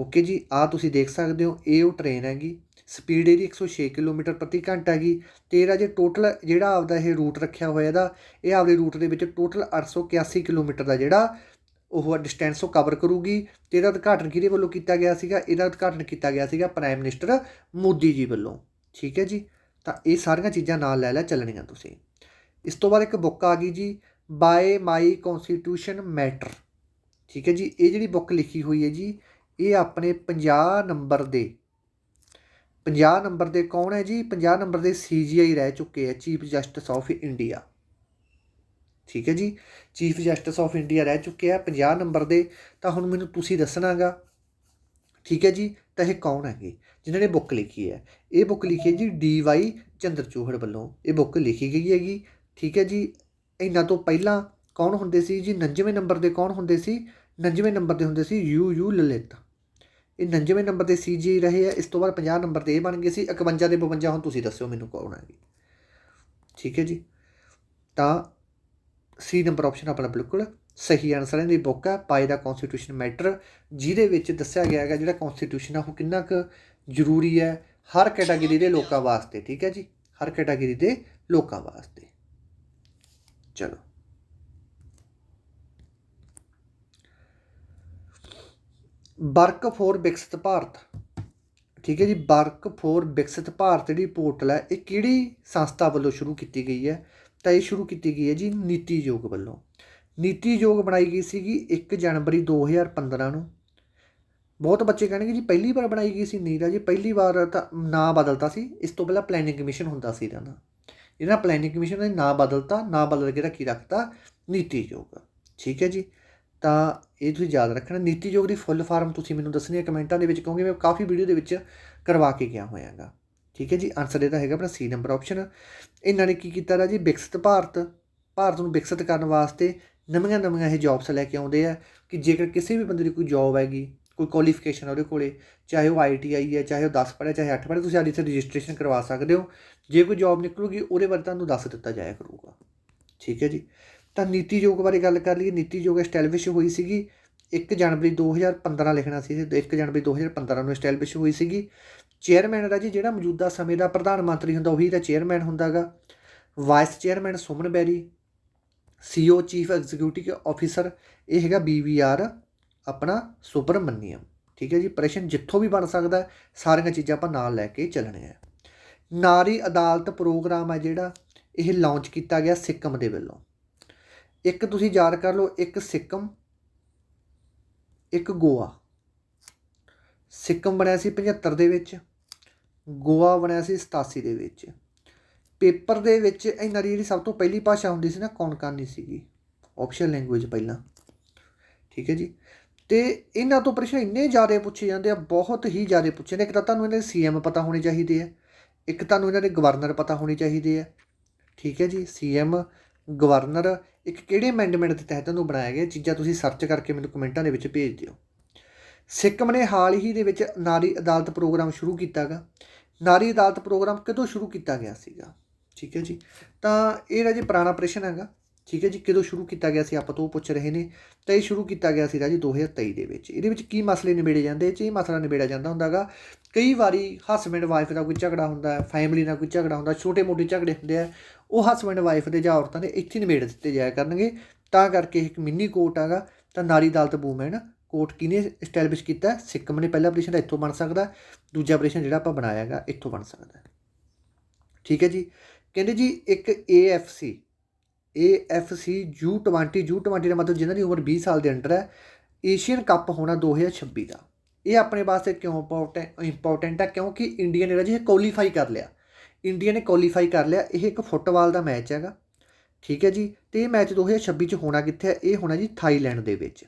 ਓਕੇ ਜੀ ਆ ਤੁਸੀਂ ਦੇਖ ਸਕਦੇ ਹੋ, ਇਹ ਉਹ ਟ੍ਰੇਨ ਹੈਗੀ। ਸਪੀਡ ਇਹਦੀ 106 ਕਿਲੋਮੀਟਰ ਪ੍ਰਤੀ ਘੰਟਾ ਹੈਗੀ ਤੇ ਇਹਦਾ ਜੇ ਟੋਟਲ ਜਿਹੜਾ ਆਪਦਾ ਇਹ ਰੂਟ ਰੱਖਿਆ ਹੋਇਆ ਇਹਦਾ, ਇਹ ਆਪਦੇ ਰੂਟ ਦੇ ਵਿੱਚ ਟੋਟਲ 881 ਕਿਲੋਮੀਟਰ ਦਾ ਜਿਹੜਾ ਉਹ ਡਿਸਟੈਂਸ ਉਹ ਕਵਰ ਕਰੂਗੀ ਤੇ ਇਹਦਾ ਉਦਘਾਟਨ ਕਿਹਦੇ ਵੱਲੋਂ ਕੀਤਾ ਗਿਆ ਸੀਗਾ? ਇਹਦਾ ਉਦਘਾਟਨ ਕੀਤਾ ਗਿਆ ਸੀਗਾ ਪ੍ਰਾਈਮ ਮਿਨਿਸਟਰ ਮੋਦੀ ਜੀ ਵੱਲੋਂ। ਠੀਕ ਹੈ ਜੀ? ਤਾਂ ਇਹ ਸਾਰੀਆਂ ਚੀਜ਼ਾਂ ਨਾਲ ਲੈ ਲੈ ਚੱਲਣੀਆਂ ਤੁਸੀਂ। ਇਸ ਤੋਂ ਬਾਅਦ ਇੱਕ ਬੁੱਕ ਆ ਗਈ ਜੀ ਬਾਏ ਮਾਈ ਕਨਸਟੀਟਿਊਸ਼ਨ ਮੈਟਰ ਠੀਕ ਹੈ ਜੀ? ਇਹ ਜਿਹੜੀ ਬੁੱਕ ਲਿਖੀ ਹੋਈ ਹੈ ਜੀ ਇਹ ਆਪਣੇ 50 ਨੰਬਰ ਦੇ 50 ਨੰਬਰ ਦੇ ਕੌਣ ਹੈ ਜੀ? 50 ਨੰਬਰ ਦੇ ਸੀਜੀਆਈ ਰਹਿ ਚੁੱਕੇ ਹੈ, ਚੀਫ ਜਸਟਿਸ ਆਫ ਇੰਡੀਆ। ਠੀਕ ਹੈ ਜੀ? ਚੀਫ ਜਸਟਿਸ ਆਫ ਇੰਡੀਆ ਰਹਿ ਚੁੱਕੇ ਆ 50 ਨੰਬਰ ਦੇ, ਤਾਂ ਹੁਣ ਮੈਨੂੰ ਤੁਸੀਂ ਦੱਸਣਾਗਾ। ਠੀਕ ਹੈ ਜੀ? ਤਾਂ ਇਹ ਕੌਣ ਹੈਗੇ? ਜਿਨ੍ਹਾਂ ਨੇ ਬੁੱਕ ਲਿਖੀ ਹੈ। ਇਹ ਬੁੱਕ ਲਿਖੀ ਹੈ ਜੀ ਡੀ ਵਾਈ ਚੰਦਰਚੂਹੜ ਵੱਲੋਂ। ਇਹ ਬੁੱਕ ਲਿਖੀ ਗਈ ਹੈਗੀ। ਠੀਕ ਹੈ ਜੀ? ਇਹਨਾਂ ਤੋਂ ਪਹਿਲਾਂ ਕੌਣ ਹੁੰਦੇ ਸੀ ਜੀ? 99ਵੇਂ ਨੰਬਰ ਦੇ ਕੌਣ ਹੁੰਦੇ ਸੀ? 99ਵੇਂ ਨੰਬਰ ਦੇ ਹੁੰਦੇ ਸੀ ਯੂ ਯੂ ਲਲਿਤ। ਇਹ 99ਵੇਂ ਨੰਬਰ ਦੇ ਸੀ ਜੀ ਰਹੇ ਆ। ਇਸ ਤੋਂ ਬਾਅਦ 50 ਨੰਬਰ ਤੇ ਇਹ ਬਣ ਗਏ ਸੀ। 51 ਦੇ 52 ਹੁਣ ਤੁਸੀਂ ਦੱਸਿਓ ਮੈਨੂੰ ਕੌਣ ਹੈਗੀ ਠੀਕ ਹੈ ਜੀ। ਤਾਂ ਸੀ ਨੰਬਰ ਆਪਸ਼ਨ ਆਪਣਾ ਬਿਲਕੁਲ ਸਹੀ ਆਨਸਰ ਹੈ। ਇਹਦੀ ਬੁੱਕ ਹੈ ਪਾਈ ਦਾ ਕਨਸਟੀਟਿਊਸ਼ਨ ਮੈਟਰ ਜਿਹਦੇ ਵਿੱਚ ਦੱਸਿਆ ਗਿਆ ਹੈਗਾ ਜਿਹੜਾ ਕਨਸਟੀਟਿਊਸ਼ਨ ਆ, ਉਹ ਕਿੰਨਾ ਕੁ ਜ਼ਰੂਰੀ ਹੈ ਹਰ ਕੈਟਾਗਰੀ ਦੇ ਲੋਕਾਂ ਵਾਸਤੇ। ਠੀਕ ਹੈ ਜੀ। ਹਰ ਕੈਟਾਗਰੀ ਦੇ ਲੋਕਾਂ ਵਾਸਤੇ। ਚਲੋ। ਵਰਕ ਫੋਰ ਵਿਕਸਿਤ ਭਾਰਤ। ਠੀਕ ਹੈ ਜੀ ਵਰਕ ਫੋਰ ਵਿਕਸਿਤ ਭਾਰਤ ਜਿਹੜੀ ਪੋਰਟਲ ਹੈ, ਇਹ ਕਿਹੜੀ ਸੰਸਥਾ ਵੱਲੋਂ ਸ਼ੁਰੂ ਕੀਤੀ ਗਈ ਹੈ? ਤਾਂ ਇਹ ਸ਼ੁਰੂ ਕੀਤੀ ਗਈ ਹੈ ਜੀ ਨੀਤੀ ਯੋਗ ਵੱਲੋਂ। ਨੀਤੀ ਯੋਗ ਬਣਾਈ ਗਈ ਸੀਗੀ 1 ਜਨਵਰੀ 2015 ਨੂੰ। ਬਹੁਤ ਬੱਚੇ ਕਹਿਣਗੇ ਜੀ ਪਹਿਲੀ ਵਾਰ ਬਣਾਈ ਗਈ ਸੀ ਨੀਰਾ ਜੀ ਪਹਿਲੀ ਵਾਰ ਤਾਂ ਨਾਂ ਬਦਲਤਾ ਸੀ, ਇਸ ਤੋਂ ਪਹਿਲਾਂ ਪਲੈਨਿੰਗ ਕਮਿਸ਼ਨ ਹੁੰਦਾ ਸੀ ਇਹਦਾ ਨਾਂ ਇਹਨਾਂ ਪਲੈਨਿੰਗ ਕਮਿਸ਼ਨ ਨੇ ਨਾਂ ਬਦਲਤਾ, ਨਾਂ ਬਦਲ ਕੇ ਰੱਖੀ ਰੱਖਤਾ ਨੀਤੀ ਯੋਗ ਠੀਕ ਹੈ ਜੀ। ਤਾਂ ਇਹ ਤੁਸੀਂ ਯਾਦ ਰੱਖਣਾ, ਨੀਤੀ ਆਯੋਗ ਦੀ ਫੁੱਲ ਫਾਰਮ ਤੁਸੀਂ ਮੈਨੂੰ ਦੱਸਣੀ ਹੈ ਕਮੈਂਟਾਂ ਦੇ ਵਿੱਚ, ਕਿਉਂਕਿ ਮੈਂ ਕਾਫੀ ਵੀਡੀਓ ਦੇ ਵਿੱਚ ਕਰਵਾ ਕੇ ਗਿਆ ਹੋਇਆਗਾ। ਠੀਕ ਹੈ ਜੀ? ਆਨਸਰ ਇਹਦਾ ਹੈਗਾ ਆਪਣਾ ਸੀ ਨੰਬਰ ਆਪਸ਼ਨ ਇਹਨਾਂ ਨੇ ਕੀ ਕੀਤਾ ਜੀ ਵਿਕਸਿਤ ਭਾਰਤ। ਭਾਰਤ ਨੂੰ ਵਿਕਸਿਤ ਕਰਨ ਵਾਸਤੇ ਨਵੀਆਂ ਨਵੀਆਂ ਇਹ ਜੌਬਸ ਲੈ ਕੇ ਆਉਂਦੇ ਆ ਕਿ ਜੇਕਰ ਕਿਸੇ ਵੀ ਬੰਦੇ ਦੀ ਕੋਈ ਜੌਬ ਹੈਗੀ, ਕੋਈ ਕੁਆਲੀਫਿਕੇਸ਼ਨ ਉਹਦੇ ਕੋਲੇ, ਚਾਹੇ ਉਹ ਆਈਟੀਆਈ ਹੈ, ਚਾਹੇ ਉਹ 10 ਪੜ੍ਹਿਆ, ਚਾਹੇ 8 ਪੜ੍ਹਿਆ, ਤੁਸੀਂ ਆਦੀ ਇੱਥੇ ਰਜਿਸਟ੍ਰੇਸ਼ਨ ਕਰਵਾ ਸਕਦੇ ਹੋ। ਜੇ ਕੋਈ ਜੌਬ ਨਿਕਲੂਗੀ, ਉਹਦੇ ਬਾਰੇ ਤੁਹਾਨੂੰ ਦੱਸ ਦਿੱਤਾ ਜਾਇਆ ਕਰੂਗਾ। ਠੀਕ ਹੈ ਜੀ? ਤਾਂ ਨੀਤੀ ਆਯੋਗ ਬਾਰੇ ਗੱਲ ਕਰ ਲਈਏ ਨੀਤੀ ਯੋਗ ਐਸਟੈਬਲਿਸ਼ ਹੋਈ ਸੀਗੀ। 1 ਜਨਵਰੀ 2015 ਲਿਖਣਾ ਸੀ 1 ਜਨਵਰੀ 2015 ਨੂੰ ਐਸਟੈਬਲਿਸ਼ ਹੋਈ ਸੀਗੀ। ਚੇਅਰਮੈਨ ਦਾ ਜੀ ਜਿਹੜਾ ਮੌਜੂਦਾ ਸਮੇਂ ਦਾ ਪ੍ਰਧਾਨ ਮੰਤਰੀ ਹੁੰਦਾ, ਉਹੀ ਦਾ ਚੇਅਰਮੈਨ ਹੁੰਦਾਗਾ। Vice chairman Suman Bery CEO chief executive officer ਇਹ ਹੈਗਾ ਬੀਵੀਆਰ ਆਪਣਾ ਸੁਪਰਮਨੀਅਮ ਠੀਕ ਹੈ ਜੀ, ਪ੍ਰਸ਼ਨ ਜਿੱਥੋਂ ਵੀ ਬਣ ਸਕਦਾ, ਸਾਰੀਆਂ ਚੀਜ਼ਾਂ ਆਪਾਂ ਨਾਲ ਲੈ ਕੇ ਚੱਲਣੇ ਆ। ਨਾਰੀ ਅਦਾਲਤ ਪ੍ਰੋਗਰਾਮ ਹੈ ਜਿਹੜਾ, ਇਹ ਲਾਂਚ ਕੀਤਾ ਗਿਆ ਸਿੱਕਮ ਦੇ ਵੱਲੋਂ। ਇੱਕ ਤੁਸੀਂ ਯਾਦ ਕਰ ਲਓ, ਇੱਕ ਸਿੱਕਮ, ਇੱਕ ਗੋਆ। ਸਿੱਕਮ ਬਣਿਆ ਸੀ 75 ਦੇ ਵਿੱਚ, ਗੋਆ ਬਣਿਆ ਸੀ 87 ਦੇ ਵਿੱਚ। ਪੇਪਰ ਦੇ ਵਿੱਚ ਇਹਨਾਂ ਦੀ ਜਿਹੜੀ ਸਭ ਤੋਂ ਪਹਿਲੀ ਭਾਸ਼ਾ ਹੁੰਦੀ ਸੀ ਨਾ ਕੌਨਕਾਨੀ ਸੀਗੀ। ਆਪਸ਼ਨ ਲੈਂਗੁਏਜ ਪਹਿਲਾਂ। ਠੀਕ ਹੈ ਜੀ? ਤੇ ਇਹਨਾਂ ਤੋਂ ਪ੍ਰਸ਼ਨ ਇੰਨੇ ਜ਼ਿਆਦਾ ਪੁੱਛੇ ਜਾਂਦੇ ਆ, ਬਹੁਤ ਹੀ ਜ਼ਿਆਦਾ ਪੁੱਛੇ ਨੇ ਇੱਕ ਤਾਂ ਤੁਹਾਨੂੰ ਇਹਨਾਂ ਦੇ ਸੀਐਮ ਪਤਾ ਹੋਣੇ ਚਾਹੀਦੇ ਆ। ਇੱਕ ਤੁਹਾਨੂੰ ਇਹਨਾਂ ਦੇ ਗਵਰਨਰ ਪਤਾ ਹੋਣੇ ਚਾਹੀਦੇ ਆ। ਠੀਕ ਹੈ ਜੀ? ਸੀਐਮ ਗਵਰਨਰ ਇੱਕ ਕਿਹੜੇ ਅਮੈਂਡਮੈਂਟ ਦੇ ਤਹਿਤ ਉਹਨੂੰ ਬਣਾਇਆ ਗਿਆ ਚੀਜ਼ਾਂ ਤੁਸੀਂ ਸਰਚ ਕਰਕੇ ਮੈਨੂੰ ਕਮੈਂਟਾਂ ਦੇ ਵਿੱਚ ਭੇਜ ਦਿਓ। ਸਿੱਕਮ ਨੇ ਹਾਲ ਹੀ ਦੇ ਵਿੱਚ ਨਾਰੀ ਅਦਾਲਤ ਪ੍ਰੋਗਰਾਮ ਸ਼ੁਰੂ ਕੀਤਾਗਾ ਨਾਰੀ ਅਦਾਲਤ ਪ੍ਰੋਗਰਾਮ ਕਦੋਂ ਸ਼ੁਰੂ ਕੀਤਾ ਗਿਆ ਸੀਗਾ? ਠੀਕ ਹੈ ਜੀ। ਤਾਂ ਇਹ ਰਾਜੀ ਪੁਰਾਣਾ ਪ੍ਰਸ਼ਨ ਹੈਗਾ ਠੀਕ ਹੈ ਜੀ, ਕਦੋਂ ਸ਼ੁਰੂ ਕੀਤਾ ਗਿਆ ਸੀ ਆਪਾਂ ਤੋਂ ਉਹ ਪੁੱਛ ਰਹੇ ਨੇ। ਤਾਂ ਇਹ ਸ਼ੁਰੂ ਕੀਤਾ ਗਿਆ ਸੀ ਰਾਜੀ 2023 ਦੇ ਵਿੱਚ। ਇਹਦੇ ਵਿੱਚ ਕੀ ਮਸਲੇ ਨਿਬੇੜੇ ਜਾਂਦੇ? ਇਹ 'ਚ ਇਹ ਮਸਲਾ ਨਿਬੇੜਿਆ ਜਾਂਦਾ ਹੁੰਦਾਗਾ। ਕਈ ਵਾਰੀ ਹਸਬੈਂਡ ਵਾਈਫ ਦਾ ਕੋਈ ਝਗੜਾ ਹੁੰਦਾ ਹੈ ਫੈਮਿਲੀ ਨਾਲ ਕੋਈ ਝਗੜਾ ਹੁੰਦਾ ਛੋਟੇ ਮੋਟੇ ਝਗੜੇ ਹੁੰਦੇ ਆ, ਉਹ ਹਸਬੈਂਡ ਵਾਈਫ ਦੇ ਜਾਂ ਔਰਤਾਂ ਦੇ ਇੱਥੇ ਨਿਬੇੜ ਦਿੱਤੇ ਜਾਇਆ ਕਰਨਗੇ। ਤਾਂ ਕਰਕੇ ਇੱਕ ਮਿੰਨੀ ਕੋਰਟ ਹੈਗਾ ਤਾਂ ਨਾਰੀ ਅਦਾਲਤ ਵੂਮੈਨ ਕੋਰਟ ਕਿਨੇ ਐਸਟੈਬਲਿਸ਼ ਕੀਤਾ? ਸਿੱਕਮ ਨੇ। ਪਹਿਲਾ ਆਪਰੇਸ਼ਨ ਇੱਥੋਂ ਬਣ ਸਕਦਾ। ਦੂਜਾ ਆਪਰੇਸ਼ਨ ਜਿਹੜਾ ਆਪਾਂ ਬਣਾਇਆ ਹੈਗਾ, ਇੱਥੋਂ ਬਣ ਸਕਦਾ। ਠੀਕ ਹੈ ਜੀ। ਕਹਿੰਦੇ ਜੀ ਇੱਕ AFC AFC U20 U20 ਦਾ ਮਤਲਬ ਜਿਨ੍ਹਾਂ ਦੀ ਉਮਰ 20 ਸਾਲ ਦੇ ਅੰਡਰ ਹੈ ਏਸ਼ੀਅਨ ਕੱਪ ਹੋਣਾ 2026 ਦਾ। ਇਹ ਆਪਣੇ ਵਾਸਤੇ ਕਿਉਂ ਇੰਪੋਰਟੈਂਟ ਇੰਪੋਰਟੈਂਟ ਹੈ? ਕਿਉਂਕਿ ਇੰਡੀਆ ਨੇ ਰਾਜੀ ਕੁਆਲੀਫਾਈ ਕਰ ਲਿਆ। ਇੰਡੀਆ ਨੇ ਕੁਆਲੀਫਾਈ ਕਰ ਲਿਆ। ਇਹ ਇੱਕ ਫੁੱਟਬਾਲ ਦਾ ਮੈਚ ਹੈਗਾ। ਠੀਕ ਹੈ ਜੀ? ਤੇ ਇਹ ਮੈਚ 2026 ਚ ਹੋਣਾ ਕਿੱਥੇ ਹੈ? ਇਹ ਹੋਣਾ ਜੀ ਥਾਈਲੈਂਡ ਦੇ ਵਿੱਚ।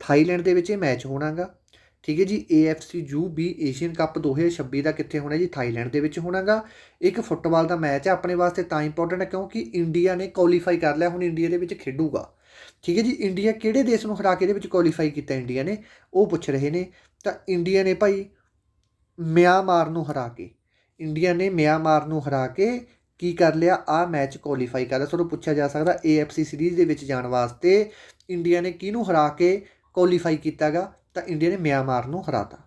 ਥਾਈਲੈਂਡ ਦੇ ਵਿੱਚ ਇਹ ਮੈਚ ਹੋਣਾਗਾ। ਠੀਕ ਹੈ ਜੀ AFC U20 ਏਸ਼ੀਅਨ ਕੱਪ 2026 ਦਾ ਕਿੱਥੇ ਹੋਣਾ ਜੀ? ਥਾਈਲੈਂਡ ਦੇ ਵਿੱਚ ਹੋਣਾਗਾ। ਇੱਕ ਫੁੱਟਬਾਲ ਦਾ ਮੈਚ ਹੈ ਆਪਣੇ ਵਾਸਤੇ ਤਾਂ ਇੰਪੋਰਟੈਂਟ ਹੈ ਕਿਉਂਕਿ ਇੰਡੀਆ ਨੇ ਕੁਆਲੀਫਾਈ ਕਰ ਲਿਆ, ਹੁਣ ਇੰਡੀਆ ਦੇ ਵਿੱਚ ਖੇਡੂਗਾ। ਠੀਕ ਹੈ ਜੀ ਇੰਡੀਆ ਕਿਹੜੇ ਦੇਸ਼ ਨੂੰ ਹਰਾ ਕੇ ਇਹਦੇ ਵਿੱਚ ਕੁਆਲੀਫਾਈ ਕੀਤਾ ਇੰਡੀਆ ਨੇ? ਉਹ ਪੁੱਛ ਰਹੇ ਨੇ। ਤਾਂ ਇੰਡੀਆ ਨੇ ਭਾਈ ਮਿਆਂਮਾਰ ਨੂੰ ਹਰਾ ਕੇ। ਇੰਡੀਆ ਨੇ ਮਿਆਂਮਾਰ ਨੂੰ ਹਰਾ ਕੇ ਕੀ ਕਰ ਲਿਆ? ਆ ਮੈਚ ਕੁਆਲੀਫਾਈ ਕਰ ਲਿਆ। ਤੁਹਾਨੂੰ ਪੁੱਛਿਆ ਜਾ ਸਕਦਾ AFC ਸੀਰੀਜ਼ ਦੇ ਵਿੱਚ ਜਾਣ ਵਾਸਤੇ ਇੰਡੀਆ ਨੇ ਕਿਹਨੂੰ ਹਰਾ ਕੇ ਕੁਆਲੀਫਾਈ ਕੀਤਾਗਾ? ਤਾਂ ਇੰਡੀਆ ਨੇ ਮਿਆਂਮਾਰ ਨੂੰ ਹਰਾਤਾ।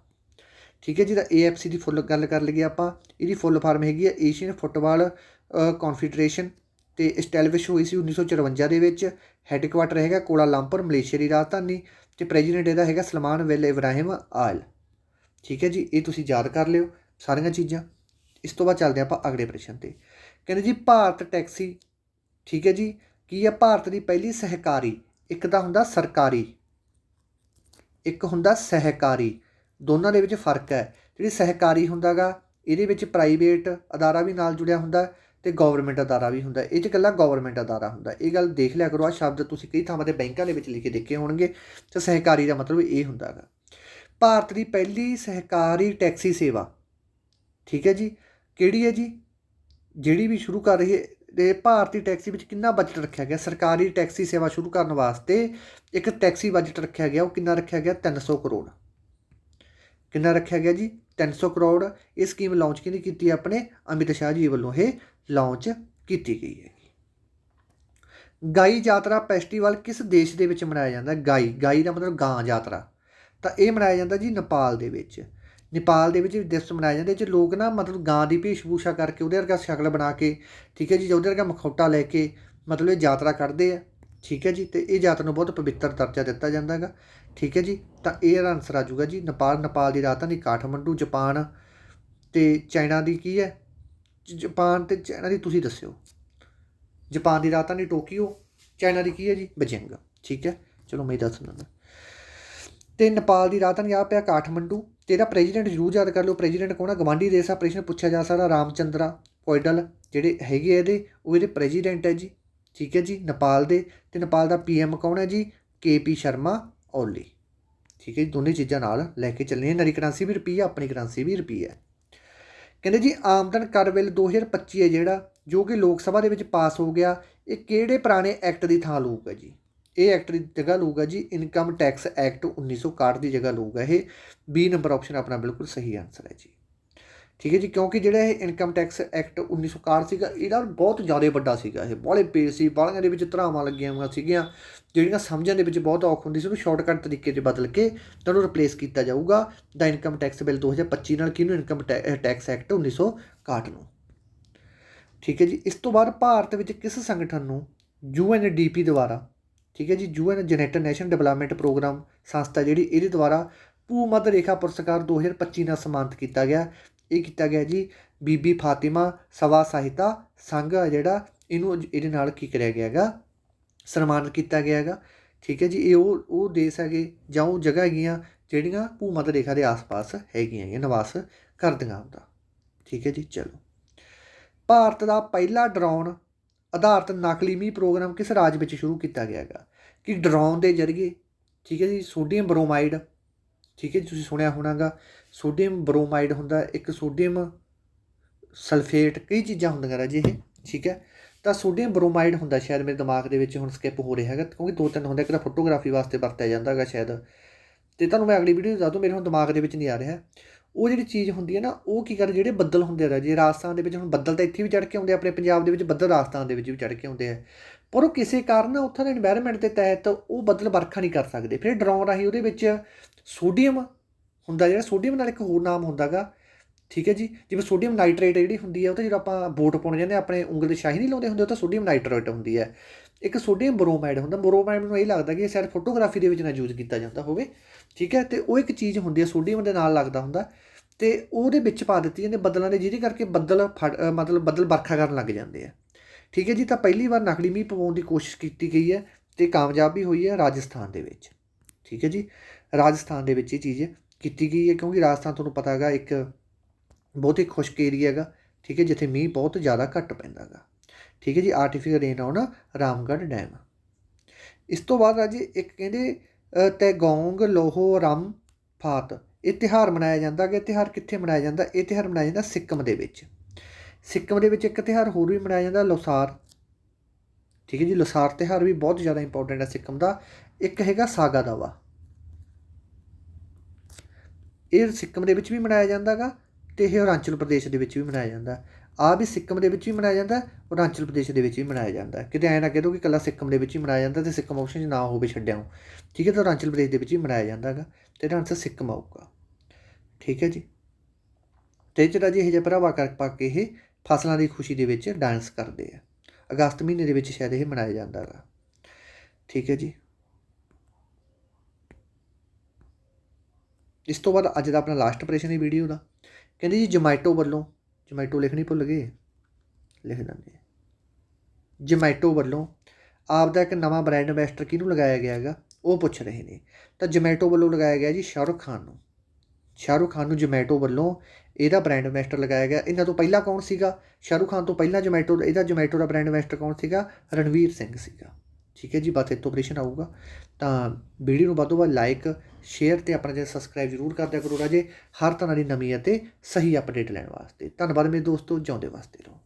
ਠੀਕ ਹੈ ਜੀ, ਤਾਂ AFC ਦੀ ਫੁੱਲ ਗੱਲ ਕਰ ਲਈਏ ਆਪਾਂ। ਇਹਦੀ ਫੁੱਲ ਫਾਰਮ ਹੈਗੀ ਹੈ ਏਸ਼ੀਅਨ ਫੁੱਟਬਾਲ ਕਨਫੈਡਰੇਸ਼ਨ ਤੇ ਐਸਟੈਬਲਿਸ਼ ਹੋਈ ਸੀ 1954 ਦੇ ਵਿੱਚ। ਹੈੱਡਕੁਆਟਰ ਹੈਗਾ ਕੋਲਾ ਲੰਪਰ ਮਲੇਸ਼ੀਆ ਦੀ ਰਾਜਧਾਨੀ ਤੇ ਪ੍ਰੈਜ਼ੀਡੈਂਟ ਇਹਦਾ ਹੈਗਾ ਸਲਮਾਨ ਵਿਲ ਇਬਰਾਹਿਮ ਆਲ। ਠੀਕ ਹੈ ਜੀ, ਇਹ ਤੁਸੀਂ ਯਾਦ ਕਰ ਲਿਓ ਸਾਰੀਆਂ ਚੀਜ਼ਾਂ। ਇਸ ਤੋਂ ਬਾਅਦ ਚੱਲਦੇ ਆਪਾਂ ਅਗਲੇ ਪ੍ਰਸ਼ਨ ਤੇ। ਕਹਿੰਦੇ ਜੀ, ਭਾਰਤ ਟੈਕਸੀ, ਠੀਕ ਹੈ ਜੀ, ਕੀ ਹੈ ਭਾਰਤ ਦੀ ਪਹਿਲੀ ਸਹਿਕਾਰੀ, ਇੱਕ ਤਾਂ ਹੁੰਦਾ ਸਰਕਾਰੀ ਇੱਕ ਹੁੰਦਾ ਸਹਿਕਾਰੀ, ਦੋਨਾਂ ਦੇ ਵਿੱਚ ਫ਼ਰਕ ਹੈ। ਜਿਹੜੀ ਸਹਿਕਾਰੀ ਹੁੰਦਾਗਾ, ਇਹਦੇ ਵਿੱਚ ਪ੍ਰਾਈਵੇਟ ਅਦਾਰਾ ਵੀ ਨਾਲ ਜੁੜਿਆ ਹੁੰਦਾ ਤੇ ਗਵਰਨਮੈਂਟ ਅਦਾਰਾ ਵੀ ਹੁੰਦਾ। ਇਹ 'ਚ ਇਕੱਲਾ ਗਵਰਨਮੈਂਟ ਅਦਾਰਾ ਹੁੰਦਾ। ਇਹ ਗੱਲ ਦੇਖ ਲਿਆ ਕਰੋ ਆ ਸ਼ਬਦ ਤੁਸੀਂ ਕਈ ਥਾਵਾਂ ਤੇ ਬੈਂਕਾਂ ਦੇ ਵਿੱਚ ਲਿਖੇ ਦੇਖੇ ਹੋਣਗੇ, ਤੇ ਸਹਿਕਾਰੀ ਦਾ ਮਤਲਬ ਇਹ ਹੁੰਦਾਗਾ। ਭਾਰਤ ਦੀ ਪਹਿਲੀ ਸਹਿਕਾਰੀ ਟੈਕਸੀ ਸੇਵਾ, ਠੀਕ ਹੈ ਜੀ? ਕਿਹੜੀ ਹੈ ਜੀ? ਜਿਹੜੀ ਵੀ ਸ਼ੁਰੂ ਕਰ ਰਹੀ ਹੈ ਤੇ ਭਾਰਤੀ ਟੈਕਸੀ ਵਿੱਚ ਕਿੰਨਾ ਬਜਟ ਰੱਖਿਆ ਗਿਆ? ਸਰਕਾਰੀ ਟੈਕਸੀ ਸੇਵਾ ਸ਼ੁਰੂ ਕਰਨ ਵਾਸਤੇ ਇੱਕ ਟੈਕਸੀ ਬਜਟ ਰੱਖਿਆ ਗਿਆ, ਉਹ ਕਿੰਨਾ ਰੱਖਿਆ ਗਿਆ? 300 ਕਰੋੜ। ਕਿੰਨਾ ਰੱਖਿਆ ਗਿਆ ਜੀ? 300 ਕਰੋੜ। ਇਹ ਸਕੀਮ ਲਾਂਚ ਕਿਹਨੇ ਕੀਤੀ? ਆਪਣੇ ਅਮਿਤ ਸ਼ਾਹ ਜੀ ਵੱਲੋਂ ਇਹ ਲਾਂਚ ਕੀਤੀ ਗਈ ਹੈ ਗਾਈ ਯਾਤਰਾ ਫੈਸਟੀਵਲ ਕਿਸ ਦੇਸ਼ ਦੇ ਵਿੱਚ ਮਨਾਇਆ ਜਾਂਦਾ? ਗਾਈ। ਗਾਈ ਦਾ ਮਤਲਬ ਗਾਂ ਯਾਤਰਾ। ਤਾਂ ਇਹ ਮਨਾਇਆ ਜਾਂਦਾ ਜੀ ਨੇਪਾਲ ਦੇ ਵਿੱਚ। ਨੇਪਾਲ ਦੇ ਵਿੱਚ ਦਿਵਸ ਮਨਾਇਆ ਜਾਂਦਾ ਇਹ 'ਚ ਲੋਕ ਨਾ ਮਤਲਬ ਗਾਂ ਦੀ ਭੇਸ਼ਭੂਸ਼ਾ ਕਰਕੇ ਉਹਦੇ ਵਰਗਾ ਸ਼ਕਲ ਬਣਾ ਕੇ, ਠੀਕ ਹੈ ਜੀ ਉਹਦੇ ਵਰਗਾ ਮਖੌਟਾ ਲੈ ਕੇ ਮਤਲਬ ਇਹ ਯਾਤਰਾ ਕਰਦੇ ਆ, ਠੀਕ ਹੈ ਜੀ, ਤੇ ਇਹ ਯਾਤਰਾ ਨੂੰ ਬਹੁਤ ਪਵਿੱਤਰ ਦਰਜਾ ਦਿੱਤਾ ਜਾਂਦਾ ਹੈਗਾ, ਠੀਕ ਹੈ ਜੀ, ਤਾਂ ਇਹ ਆਨਸਰ ਆ ਜਾਊਗਾ ਜੀ, ਨੇਪਾਲ ਨੇਪਾਲ ਦੀ ਰਾਜਧਾਨੀ ਕਾਠਮੰਡੂ, ਜਾਪਾਨ, ਤੇ ਚਾਈਨਾ ਦੀ ਕੀ ਹੈ, ਜ- ਜਾਪਾਨ ਤੇ ਚਾਈਨਾ ਦੀ ਤੁਸੀਂ ਦੱਸਿਓ, ਜਾਪਾਨ ਦੀ ਰਾਜਧਾਨੀ ਟੋਕੀਓ, ਚਾਈਨਾ ਦੀ ਕੀ ਹੈ ਜੀ, ਬਜਿੰਗ, ਠੀਕ ਹੈ, ਚਲੋ ਮੈਂ ਦੱਸ ਦਿੰਦਾ। ਤੇ ਨੇਪਾਲ ਦੀ ਰਾਜਧਾਨੀ ਆ ਪਿਆ ਕਾਠਮੰਡੂ ਤੇ ਇਹਦਾ ਪ੍ਰੈਜ਼ੀਡੈਂਟ ਜ਼ਰੂਰ ਯਾਦ ਕਰ ਲਓ। ਪ੍ਰੈਜ਼ੀਡੈਂਟ ਕੌਣ ਆ? ਗਵਾਂਢੀ ਦੇਸ਼ ਆ। ਪ੍ਰਸ਼ਨ ਪੁੱਛਿਆ ਜਾ ਸਕਦਾ ਰਾਮਚੰਦਰਾ ਪੋਇਡਲ ਜਿਹੜੇ ਹੈਗੇ ਆ ਇਹਦੇ, ਉਹ ਇਹਦੇ ਪ੍ਰੈਜ਼ੀਡੈਂਟ ਹੈ ਜੀ। ਠੀਕ ਹੈ ਜੀ, ਨੇਪਾਲ ਦੇ। ਤੇ ਨੇਪਾਲ ਦਾ ਪੀਐਮ ਕੌਣ ਹੈ ਜੀ? ਕੇਪੀ ਸ਼ਰਮਾ ਓਲੀ ਠੀਕ ਹੈ ਜੀ, ਦੋਨੇ ਚੀਜ਼ਾਂ ਨਾਲ ਲੈ ਕੇ ਚੱਲਣੀਆਂ ਨਰੀ ਕਰੰਸੀ ਵੀ ਰੁਪਈਆ, ਆਪਣੀ ਕਰੰਸੀ ਵੀ ਰੁਪਈਆ। ਕਹਿੰਦੇ ਜੀ, ਆਮਦਨ ਕਰ ਬਿੱਲ 2025 ਹੈ ਜਿਹੜਾ, ਜੋ ਕਿ ਲੋਕ ਸਭਾ ਦੇ ਵਿੱਚ ਪਾਸ ਹੋ ਗਿਆ, ਇਹ ਕਿਹੜੇ ਪੁਰਾਣੇ ਐਕਟ ਦੀ ਥਾਂ ਲੋਕ ਹੈ ਜੀ? ਇਹ ਐਕਟ ਦੀ ਜਗ੍ਹਾ ਲਊਗਾ ਜੀ ਇਨਕਮ ਟੈਕਸ ਐਕਟ 1961 ਦੀ ਜਗ੍ਹਾ ਲਊਗਾ ਇਹ। 20 ਨੰਬਰ ਆਪਸ਼ਨ ਆਪਣਾ ਬਿਲਕੁਲ ਸਹੀ ਆਨਸਰ ਹੈ ਜੀ। ਠੀਕ ਹੈ ਜੀ, ਕਿਉਂਕਿ ਜਿਹੜਾ ਇਹ ਇਨਕਮ ਟੈਕਸ ਐਕਟ 1961 ਸੀਗਾ ਇਹਦਾ ਬਹੁਤ ਜ਼ਿਆਦਾ ਵੱਡਾ ਸੀਗਾ ਇਹ। ਬਾਹਲੇ ਪੇਜ ਸੀ ਬਾਹਲੀਆਂ ਦੇ ਵਿੱਚ ਧਰਾਵਾਂ ਲੱਗੀਆਂ ਹੋਈਆਂ ਸੀਗੀਆਂ, ਜਿਹੜੀਆਂ ਸਮਝਣ ਦੇ ਵਿੱਚ ਬਹੁਤ ਔਖ ਹੁੰਦੀ ਸੀ, ਉਹਨੂੰ ਸ਼ਾਰਟਕਟ ਤਰੀਕੇ 'ਚ ਬਦਲ ਕੇ ਤੁਹਾਨੂੰ ਰਿਪਲੇਸ ਕੀਤਾ ਜਾਊਗਾ। ਦਾ ਇਨਕਮ ਟੈਕਸ ਬਿੱਲ 2025 ਨਾਲ ਕਿਹਨੂੰ ਇਨਕਮ ਟੈਕਸ ਐਕਟ 1961 ਨੂੰ? ਠੀਕ ਹੈ ਜੀ, ਇਸ ਤੋਂ ਬਾਅਦ ਭਾਰਤ ਵਿੱਚ ਕਿਸ ਸੰਗਠਨ ਨੂੰ ਯੂਐਨਡੀਪੀ ਦੁਆਰਾ ਠੀਕ ਹੈ ਜੀ ਯੂਐਨ ਜਨੇਟਰ ਨੈਸ਼ਨਲ ਡਿਵੈਲਪਮੈਂਟ ਪ੍ਰੋਗਰਾਮ ਸੰਸਥਾ ਜਿਹੜੀ, ਇਹਦੇ ਦੁਆਰਾ ਭੂ ਮੱਧ ਰੇਖਾ ਪੁਰਸਕਾਰ 2025 ਨਾਲ ਸਨਮਾਨਿਤ ਕੀਤਾ ਗਿਆ। ਇਹ ਕੀਤਾ ਗਿਆ ਜੀ, ਬੀਬੀ ਫਾਤਿਮਾ ਸਵਾ ਸਾਹਿਤਾ ਸੰਘ ਆ ਜਿਹੜਾ, ਇਹਨੂੰ ਇਹਦੇ ਨਾਲ ਕੀ ਕਰਿਆ ਗਿਆ ਹੈਗਾ, ਸਨਮਾਨਿਤ ਕੀਤਾ ਗਿਆ ਹੈਗਾ। ਠੀਕ ਹੈ ਜੀ, ਇਹ ਉਹ ਉਹ ਦੇਸ਼ ਹੈਗੇ, ਜਾਂ ਉਹ ਜਗ੍ਹਾ ਹੈਗੀਆਂ ਜਿਹੜੀਆਂ ਭੂ ਮੱਧ ਰੇਖਾ ਦੇ ਆਸ-ਪਾਸ ਹੈਗੀਆਂ ਹੈਗੀਆਂ, ਨਿਵਾਸ ਕਰਦੀਆਂ ਹੁੰਦਾ। ਠੀਕ ਹੈ ਜੀ, ਚਲੋ। ਭਾਰਤ ਦਾ ਪਹਿਲਾ ਡਰੋਨ ਆਧਾਰਿਤ ਨਕਲੀ ਮੀਂਹ ਪ੍ਰੋਗਰਾਮ ਕਿਸ ਰਾਜ ਵਿੱਚ ਸ਼ੁਰੂ ਕੀਤਾ ਗਿਆ ਹੈਗਾ? ਕਿ ਡਰਾਉਣ ਦੇ ਜ਼ਰੀਏ, ਠੀਕ ਹੈ ਜੀ, ਸੋਡੀਅਮ ਬਰੋਮਾਈਡ, ਠੀਕ ਹੈ ਜੀ, ਤੁਸੀਂ ਸੁਣਿਆ ਹੋਣਾਗਾ, ਸੋਡੀਅਮ ਬਰੋਮਾਈਡ ਹੁੰਦਾ, ਇੱਕ ਸੋਡੀਅਮ ਸਲਫੇਟ, ਕਈ ਚੀਜ਼ਾਂ ਹੁੰਦੀਆਂ ਰਾਜੇ ਇਹ, ਠੀਕ ਹੈ। ਤਾਂ ਸੋਡੀਅਮ ਬਰੋਮਾਈਡ ਹੁੰਦਾ ਸ਼ਾਇਦ ਮੇਰੇ ਦਿਮਾਗ ਦੇ ਵਿੱਚ ਹੁਣ ਸਕਿਪ ਹੋ ਰਿਹਾ ਹੈਗਾ, ਕਿਉਂਕਿ ਦੋ ਤਿੰਨ ਹੁੰਦਾ ਇੱਕ ਤਾਂ ਫੋਟੋਗ੍ਰਾਫੀ ਵਾਸਤੇ ਵਰਤਿਆ ਜਾਂਦਾ ਹੈਗਾ ਸ਼ਾਇਦ। ਤੇ ਤੁਹਾਨੂੰ ਮੈਂ ਅਗਲੀ ਵੀਡੀਓ ਦੱਸ ਦੂੰ, ਮੇਰੇ ਹੁਣ ਦਿਮਾਗ ਦੇ ਵਿੱਚ ਨਹੀਂ ਆ ਰਿਹਾ। ਉਹ ਜਿਹੜੀ ਚੀਜ਼ ਹੁੰਦੀ ਹੈ ਨਾ, ਉਹ ਕੀ ਕਰ, ਜਿਹੜੇ ਬੱਦਲ ਹੁੰਦੇ ਆ, ਜੇ ਰਾਜਸਥਾਨ ਦੇ ਵਿੱਚ ਹੁਣ ਬੱਦਲ ਤਾਂ ਇੱਥੇ ਵੀ ਚੜ ਕੇ ਆਉਂਦੇ ਆਪਣੇ ਪੰਜਾਬ ਦੇ ਵਿੱਚ ਬੱਦਲ ਰਾਜਸਥਾਨ ਦੇ ਵਿੱਚ ਵੀ ਚੜ ਕੇ ਆਉਂਦੇ ਆ। ਪਰ ਉਹ ਕਿਸੇ ਕਾਰਨ ਉੱਥੇ ਦੇ এনवायरमेंट ਦੇ ਤਹਿਤ ਉਹ ਬੱਦਲ ਵਰਖਾ ਨਹੀਂ ਕਰ ਸਕਦੇ। ਫਿਰ ਡਰੋਨ ਰਾਹੀਂ ਉਹਦੇ ਵਿੱਚ ਸੋਡੀਅਮ ਹੁੰਦਾ, ਜਿਹੜਾ ਸੋਡੀਅਮ ਨਾਲ ਇੱਕ ਹੋਰ ਨਾਮ ਹੁੰਦਾਗਾ, ਠੀਕ ਹੈ ਜੀ? ਜਿਵੇਂ ਸੋਡੀਅਮ ਨਾਈਟ੍ਰੇਟ ਜਿਹੜੀ ਹੁੰਦੀ ਹੈ, ਉਹ ਤਾਂ ਜਦੋਂ ਆਪਾਂ ਬੋਟ ਪਾਉਣ ਜਾਂਦੇ ਆਪਣੇ ਉਂਗਲ ਦੇ ਸ਼ਾਹੀ ਨਹੀਂ ਲਾਉਂਦੇ ਹੁੰਦੇ, ਉਹ ਤਾਂ ਸੋਡੀਅਮ ਨਾਈਟ੍ਰੇਟ ਹੁੰਦੀ ਹੈ। ਇੱਕ ਸੋਡੀਅਮ ਬਰੋਮਾਈਡ ਹੁੰਦਾ, ਬਰੋਮਾਈਡ ਨੂੰ ਇਹ ਲੱਗਦਾ ਕਿ ਸ਼ਾਇਦ ਫੋਟੋਗ੍ਰਾਫੀ ਦੇ ਵਿੱਚ ਨਾ ਯੂਜ਼ ਕੀਤਾ ਜਾਂਦਾ ਹੋਵੇ, ਠੀਕ ਹੈ? ਤੇ ਉਹ ਇੱਕ ਚੀਜ਼ ਹੁੰਦੀ ਹੈ, ਸੋਡੀਅਮ ਦੇ ਨਾਲ ਲੱਗਦਾ ਹੁੰਦਾ, ਤੇ ਉਹਦੇ ਵਿੱਚ ਪਾ ਦਿੱਤੀ ਜਾਂਦੀ ਬੱਦਲਾਂ ਦੇ, ਜਿਹਦੇ ਕਰਕੇ ਬੱਦਲ ਫੜ- ਮਤਲਬ ਬੱਦਲ ਵਰਖਾ ਕਰਨ ਲੱਗ ਜਾਂਦੇ ਆ। ਠੀਕ ਹੈ ਜੀ? ਤਾਂ ਪਹਿਲੀ ਵਾਰ ਨਕਲੀ ਮੀਂਹ ਪਵਾਉਣ ਦੀ ਕੋਸ਼ਿਸ਼ ਕੀਤੀ ਗਈ ਹੈ ਤੇ ਕਾਮਯਾਬ ਵੀ ਹੋਈ ਹੈ ਰਾਜਸਥਾਨ ਦੇ ਵਿੱਚ। ਠੀਕ ਹੈ ਜੀ? ਰਾਜਸਥਾਨ ਦੇ ਵਿੱਚ ਇਹ ਚੀਜ਼ ਕੀਤੀ ਗਈ ਹੈ, ਕਿਉਂਕਿ ਰਾਜਸਥਾਨ ਤੁਹਾਨੂੰ ਪਤਾ ਹੈਗਾ ਇੱਕ ਬਹੁਤ ਹੀ ਖੁਸ਼ਕ ਏਰੀਆ ਹੈਗਾ, ਠੀਕ ਹੈ? ਜਿੱਥੇ ਮੀਂਹ ਬਹੁਤ ਜ਼ਿਆਦਾ ਘੱਟ ਪੈਂਦਾ ਹੈਗਾ। ਠੀਕ ਹੈ ਜੀ ਆਰਟੀਫੀਸ਼ੀਅਲ ਰੇਨ ਆਉਣ, ਰਾਮਗੜ੍ਹ ਡੈਮ। ਇਸ ਤੋਂ ਬਾਅਦ ਰਾਜੇ ਇੱਕ ਕਹਿੰਦੇ ਤੈਗੋਂਗ, ਲੋਹੋ, ਰਮ, ਫਾਤ, ਇਹ ਤਿਉਹਾਰ ਮਨਾਇਆ ਜਾਂਦਾ ਕਿ ਤਿਉਹਾਰ ਕਿੱਥੇ ਮਨਾਇਆ ਜਾਂਦਾ? ਇਹ ਤਿਉਹਾਰ ਮਨਾਇਆ ਜਾਂਦਾ ਸਿੱਕਮ ਦੇ ਵਿੱਚ। ਸਿੱਕਮ ਦੇ ਵਿੱਚ ਇੱਕ ਤਿਉਹਾਰ ਹੋਰ ਵੀ ਮਨਾਇਆ ਜਾਂਦਾ, ਲੋਸਾਰ। ਠੀਕ ਹੈ ਜੀ, ਲੋਸਾਰ ਤਿਉਹਾਰ ਵੀ ਬਹੁਤ ਜ਼ਿਆਦਾ ਇੰਪੋਰਟੈਂਟ ਹੈ ਸਿੱਕਮ ਦਾ। ਇੱਕ ਹੈਗਾ ਸਾਗਾ ਦਾਵਾ। ਇਹ ਸਿੱਕਮ ਦੇ ਵਿੱਚ ਵੀ ਮਨਾਇਆ ਜਾਂਦਾਗਾ ਤੇ ਇਹ ਅਰੁਣਾਚਲ ਪ੍ਰਦੇਸ਼ ਦੇ ਵਿੱਚ ਵੀ ਮਨਾਇਆ ਜਾਂਦਾ। ਆ ਵੀ ਸਿੱਕਮ ਦੇ ਵਿੱਚ ਵੀ ਮਨਾਇਆ ਜਾਂਦਾ, ਅਰੁਣਾਚਲ ਪ੍ਰਦੇਸ਼ ਦੇ ਵਿੱਚ ਵੀ ਮਨਾਇਆ ਜਾਂਦਾ। ਕਿਤੇ ਐਂ ਨਾ ਕਹਿ ਦੋ ਕਿ ਇਕੱਲਾ ਸਿੱਕਮ ਦੇ ਵਿੱਚ ਹੀ ਮਨਾਇਆ ਜਾਂਦਾ ਤੇ ਸਿੱਕਮ ਆਪਸ਼ਨ 'ਚ ਨਾ ਹੋਵੇ ਛੱਡਿਆ ਠੀਕ ਹੈ, ਤਾਂ ਅਰੁਣਾਚਲ ਪ੍ਰਦੇਸ਼ ਦੇ ਵਿੱਚ ਵੀ ਮਨਾਇਆ ਜਾਂਦਾਗਾ ਤੇ ਇਹਦਾ ਆਨਸਰ ਸਿੱਕਮ ਆਊਗਾ। ਠੀਕ ਹੈ ਜੀ। ਤੇ ਜਿਹੜਾ ਜੀ ਇਹ ਜਿਹਾ ਭਰਾਵਾ ਕਰ ਪਾ ਕੇ ਇਹ ਫਸਲਾਂ ਦੀ ਖੁਸ਼ੀ ਦੇ ਵਿੱਚ ਡਾਂਸ ਕਰਦੇ ਆ। ਅਗਸਤ ਮਹੀਨੇ ਦੇ ਵਿੱਚ ਸ਼ਾਇਦ ਇਹ ਮਨਾਇਆ ਜਾਂਦਾ ਹੈਗਾ। ਠੀਕ ਹੈ ਜੀ। ਇਸ ਤੋਂ ਬਾਅਦ ਅੱਜ ਦਾ ਆਪਣਾ ਲਾਸਟ ਪ੍ਰਸ਼ਨ ਹੈ ਵੀਡੀਓ ਦਾ। ਕਹਿੰਦੇ ਜੀ ਜੋਮੈਟੋ ਵੱਲੋਂ ਜੋਮੈਟੋ ਲਿਖਣੀ ਭੁੱਲ ਗਏ? ਲਿਖ ਦਿੰਦੇ ਹਾਂ। ਜੋਮੈਟੋ ਵੱਲੋਂ ਆਪ ਦਾ ਇੱਕ ਨਵਾਂ ਬ੍ਰਾਂਡ ਐਂਬੈਸਡਰ ਕਿਹਨੂੰ ਲਗਾਇਆ ਗਿਆ ਹੈਗਾ? ਉਹ ਪੁੱਛ ਰਹੇ ਨੇ। ਤਾਂ ਜਮੈਟੋ ਵੱਲੋਂ ਲਗਾਇਆ ਗਿਆ ਜੀ ਸ਼ਾਹਰੁਖ ਖਾਨ ਨੂੰ। ਸ਼ਾਹਰੁਖ ਖਾਨ ਨੂੰ ਜਮੈਟੋ ਵੱਲੋਂ ਇਹਦਾ ਬ੍ਰਾਂਡ ਐਂਬੈਸਡਰ ਲਗਾਇਆ ਗਿਆ। ਇਹਨਾਂ ਤੋਂ ਪਹਿਲਾਂ ਕੌਣ ਸੀਗਾ? ਸ਼ਾਹਰੁਖ ਖਾਨ ਤੋਂ ਪਹਿਲਾਂ ਜਮੈਟੋ, ਇਹਦਾ ਜਮੈਟੋ ਦਾ ਬ੍ਰਾਂਡ ਐਂਬੈਸਡਰ ਕੌਣ ਸੀਗਾ? ਰਣਵੀਰ ਸਿੰਘ ਸੀਗਾ। ਠੀਕ ਹੈ ਜੀ, ਬਸ ਇੱਥੋਂ ਆਪਰੇਸ਼ਨ ਆਊਗਾ। ਤਾਂ ਵੀਡੀਓ ਨੂੰ ਵੱਧ ਤੋਂ ਵੱਧ ਲਾਈਕ ਸ਼ੇਅਰ ਤੇ ਆਪਣਾ ਚੈਨਲ ਸਬਸਕ੍ਰਾਈਬ ਜ਼ਰੂਰ ਕਰ ਦਿਆ ਕਰੋ ਰਾਜੇ। ਹਰ ਤਰ੍ਹਾਂ ਦੀ ਨਵੀਂ ਅਤੇ ਸਹੀ ਅਪਡੇਟ ਲੈਣ ਵਾਸਤੇ। ਧੰਨਵਾਦ ਮੇਰੇ ਦੋਸਤੋ, ਜਿਉਂਦੇ ਵਾਸਤੇ ਰਹੋ।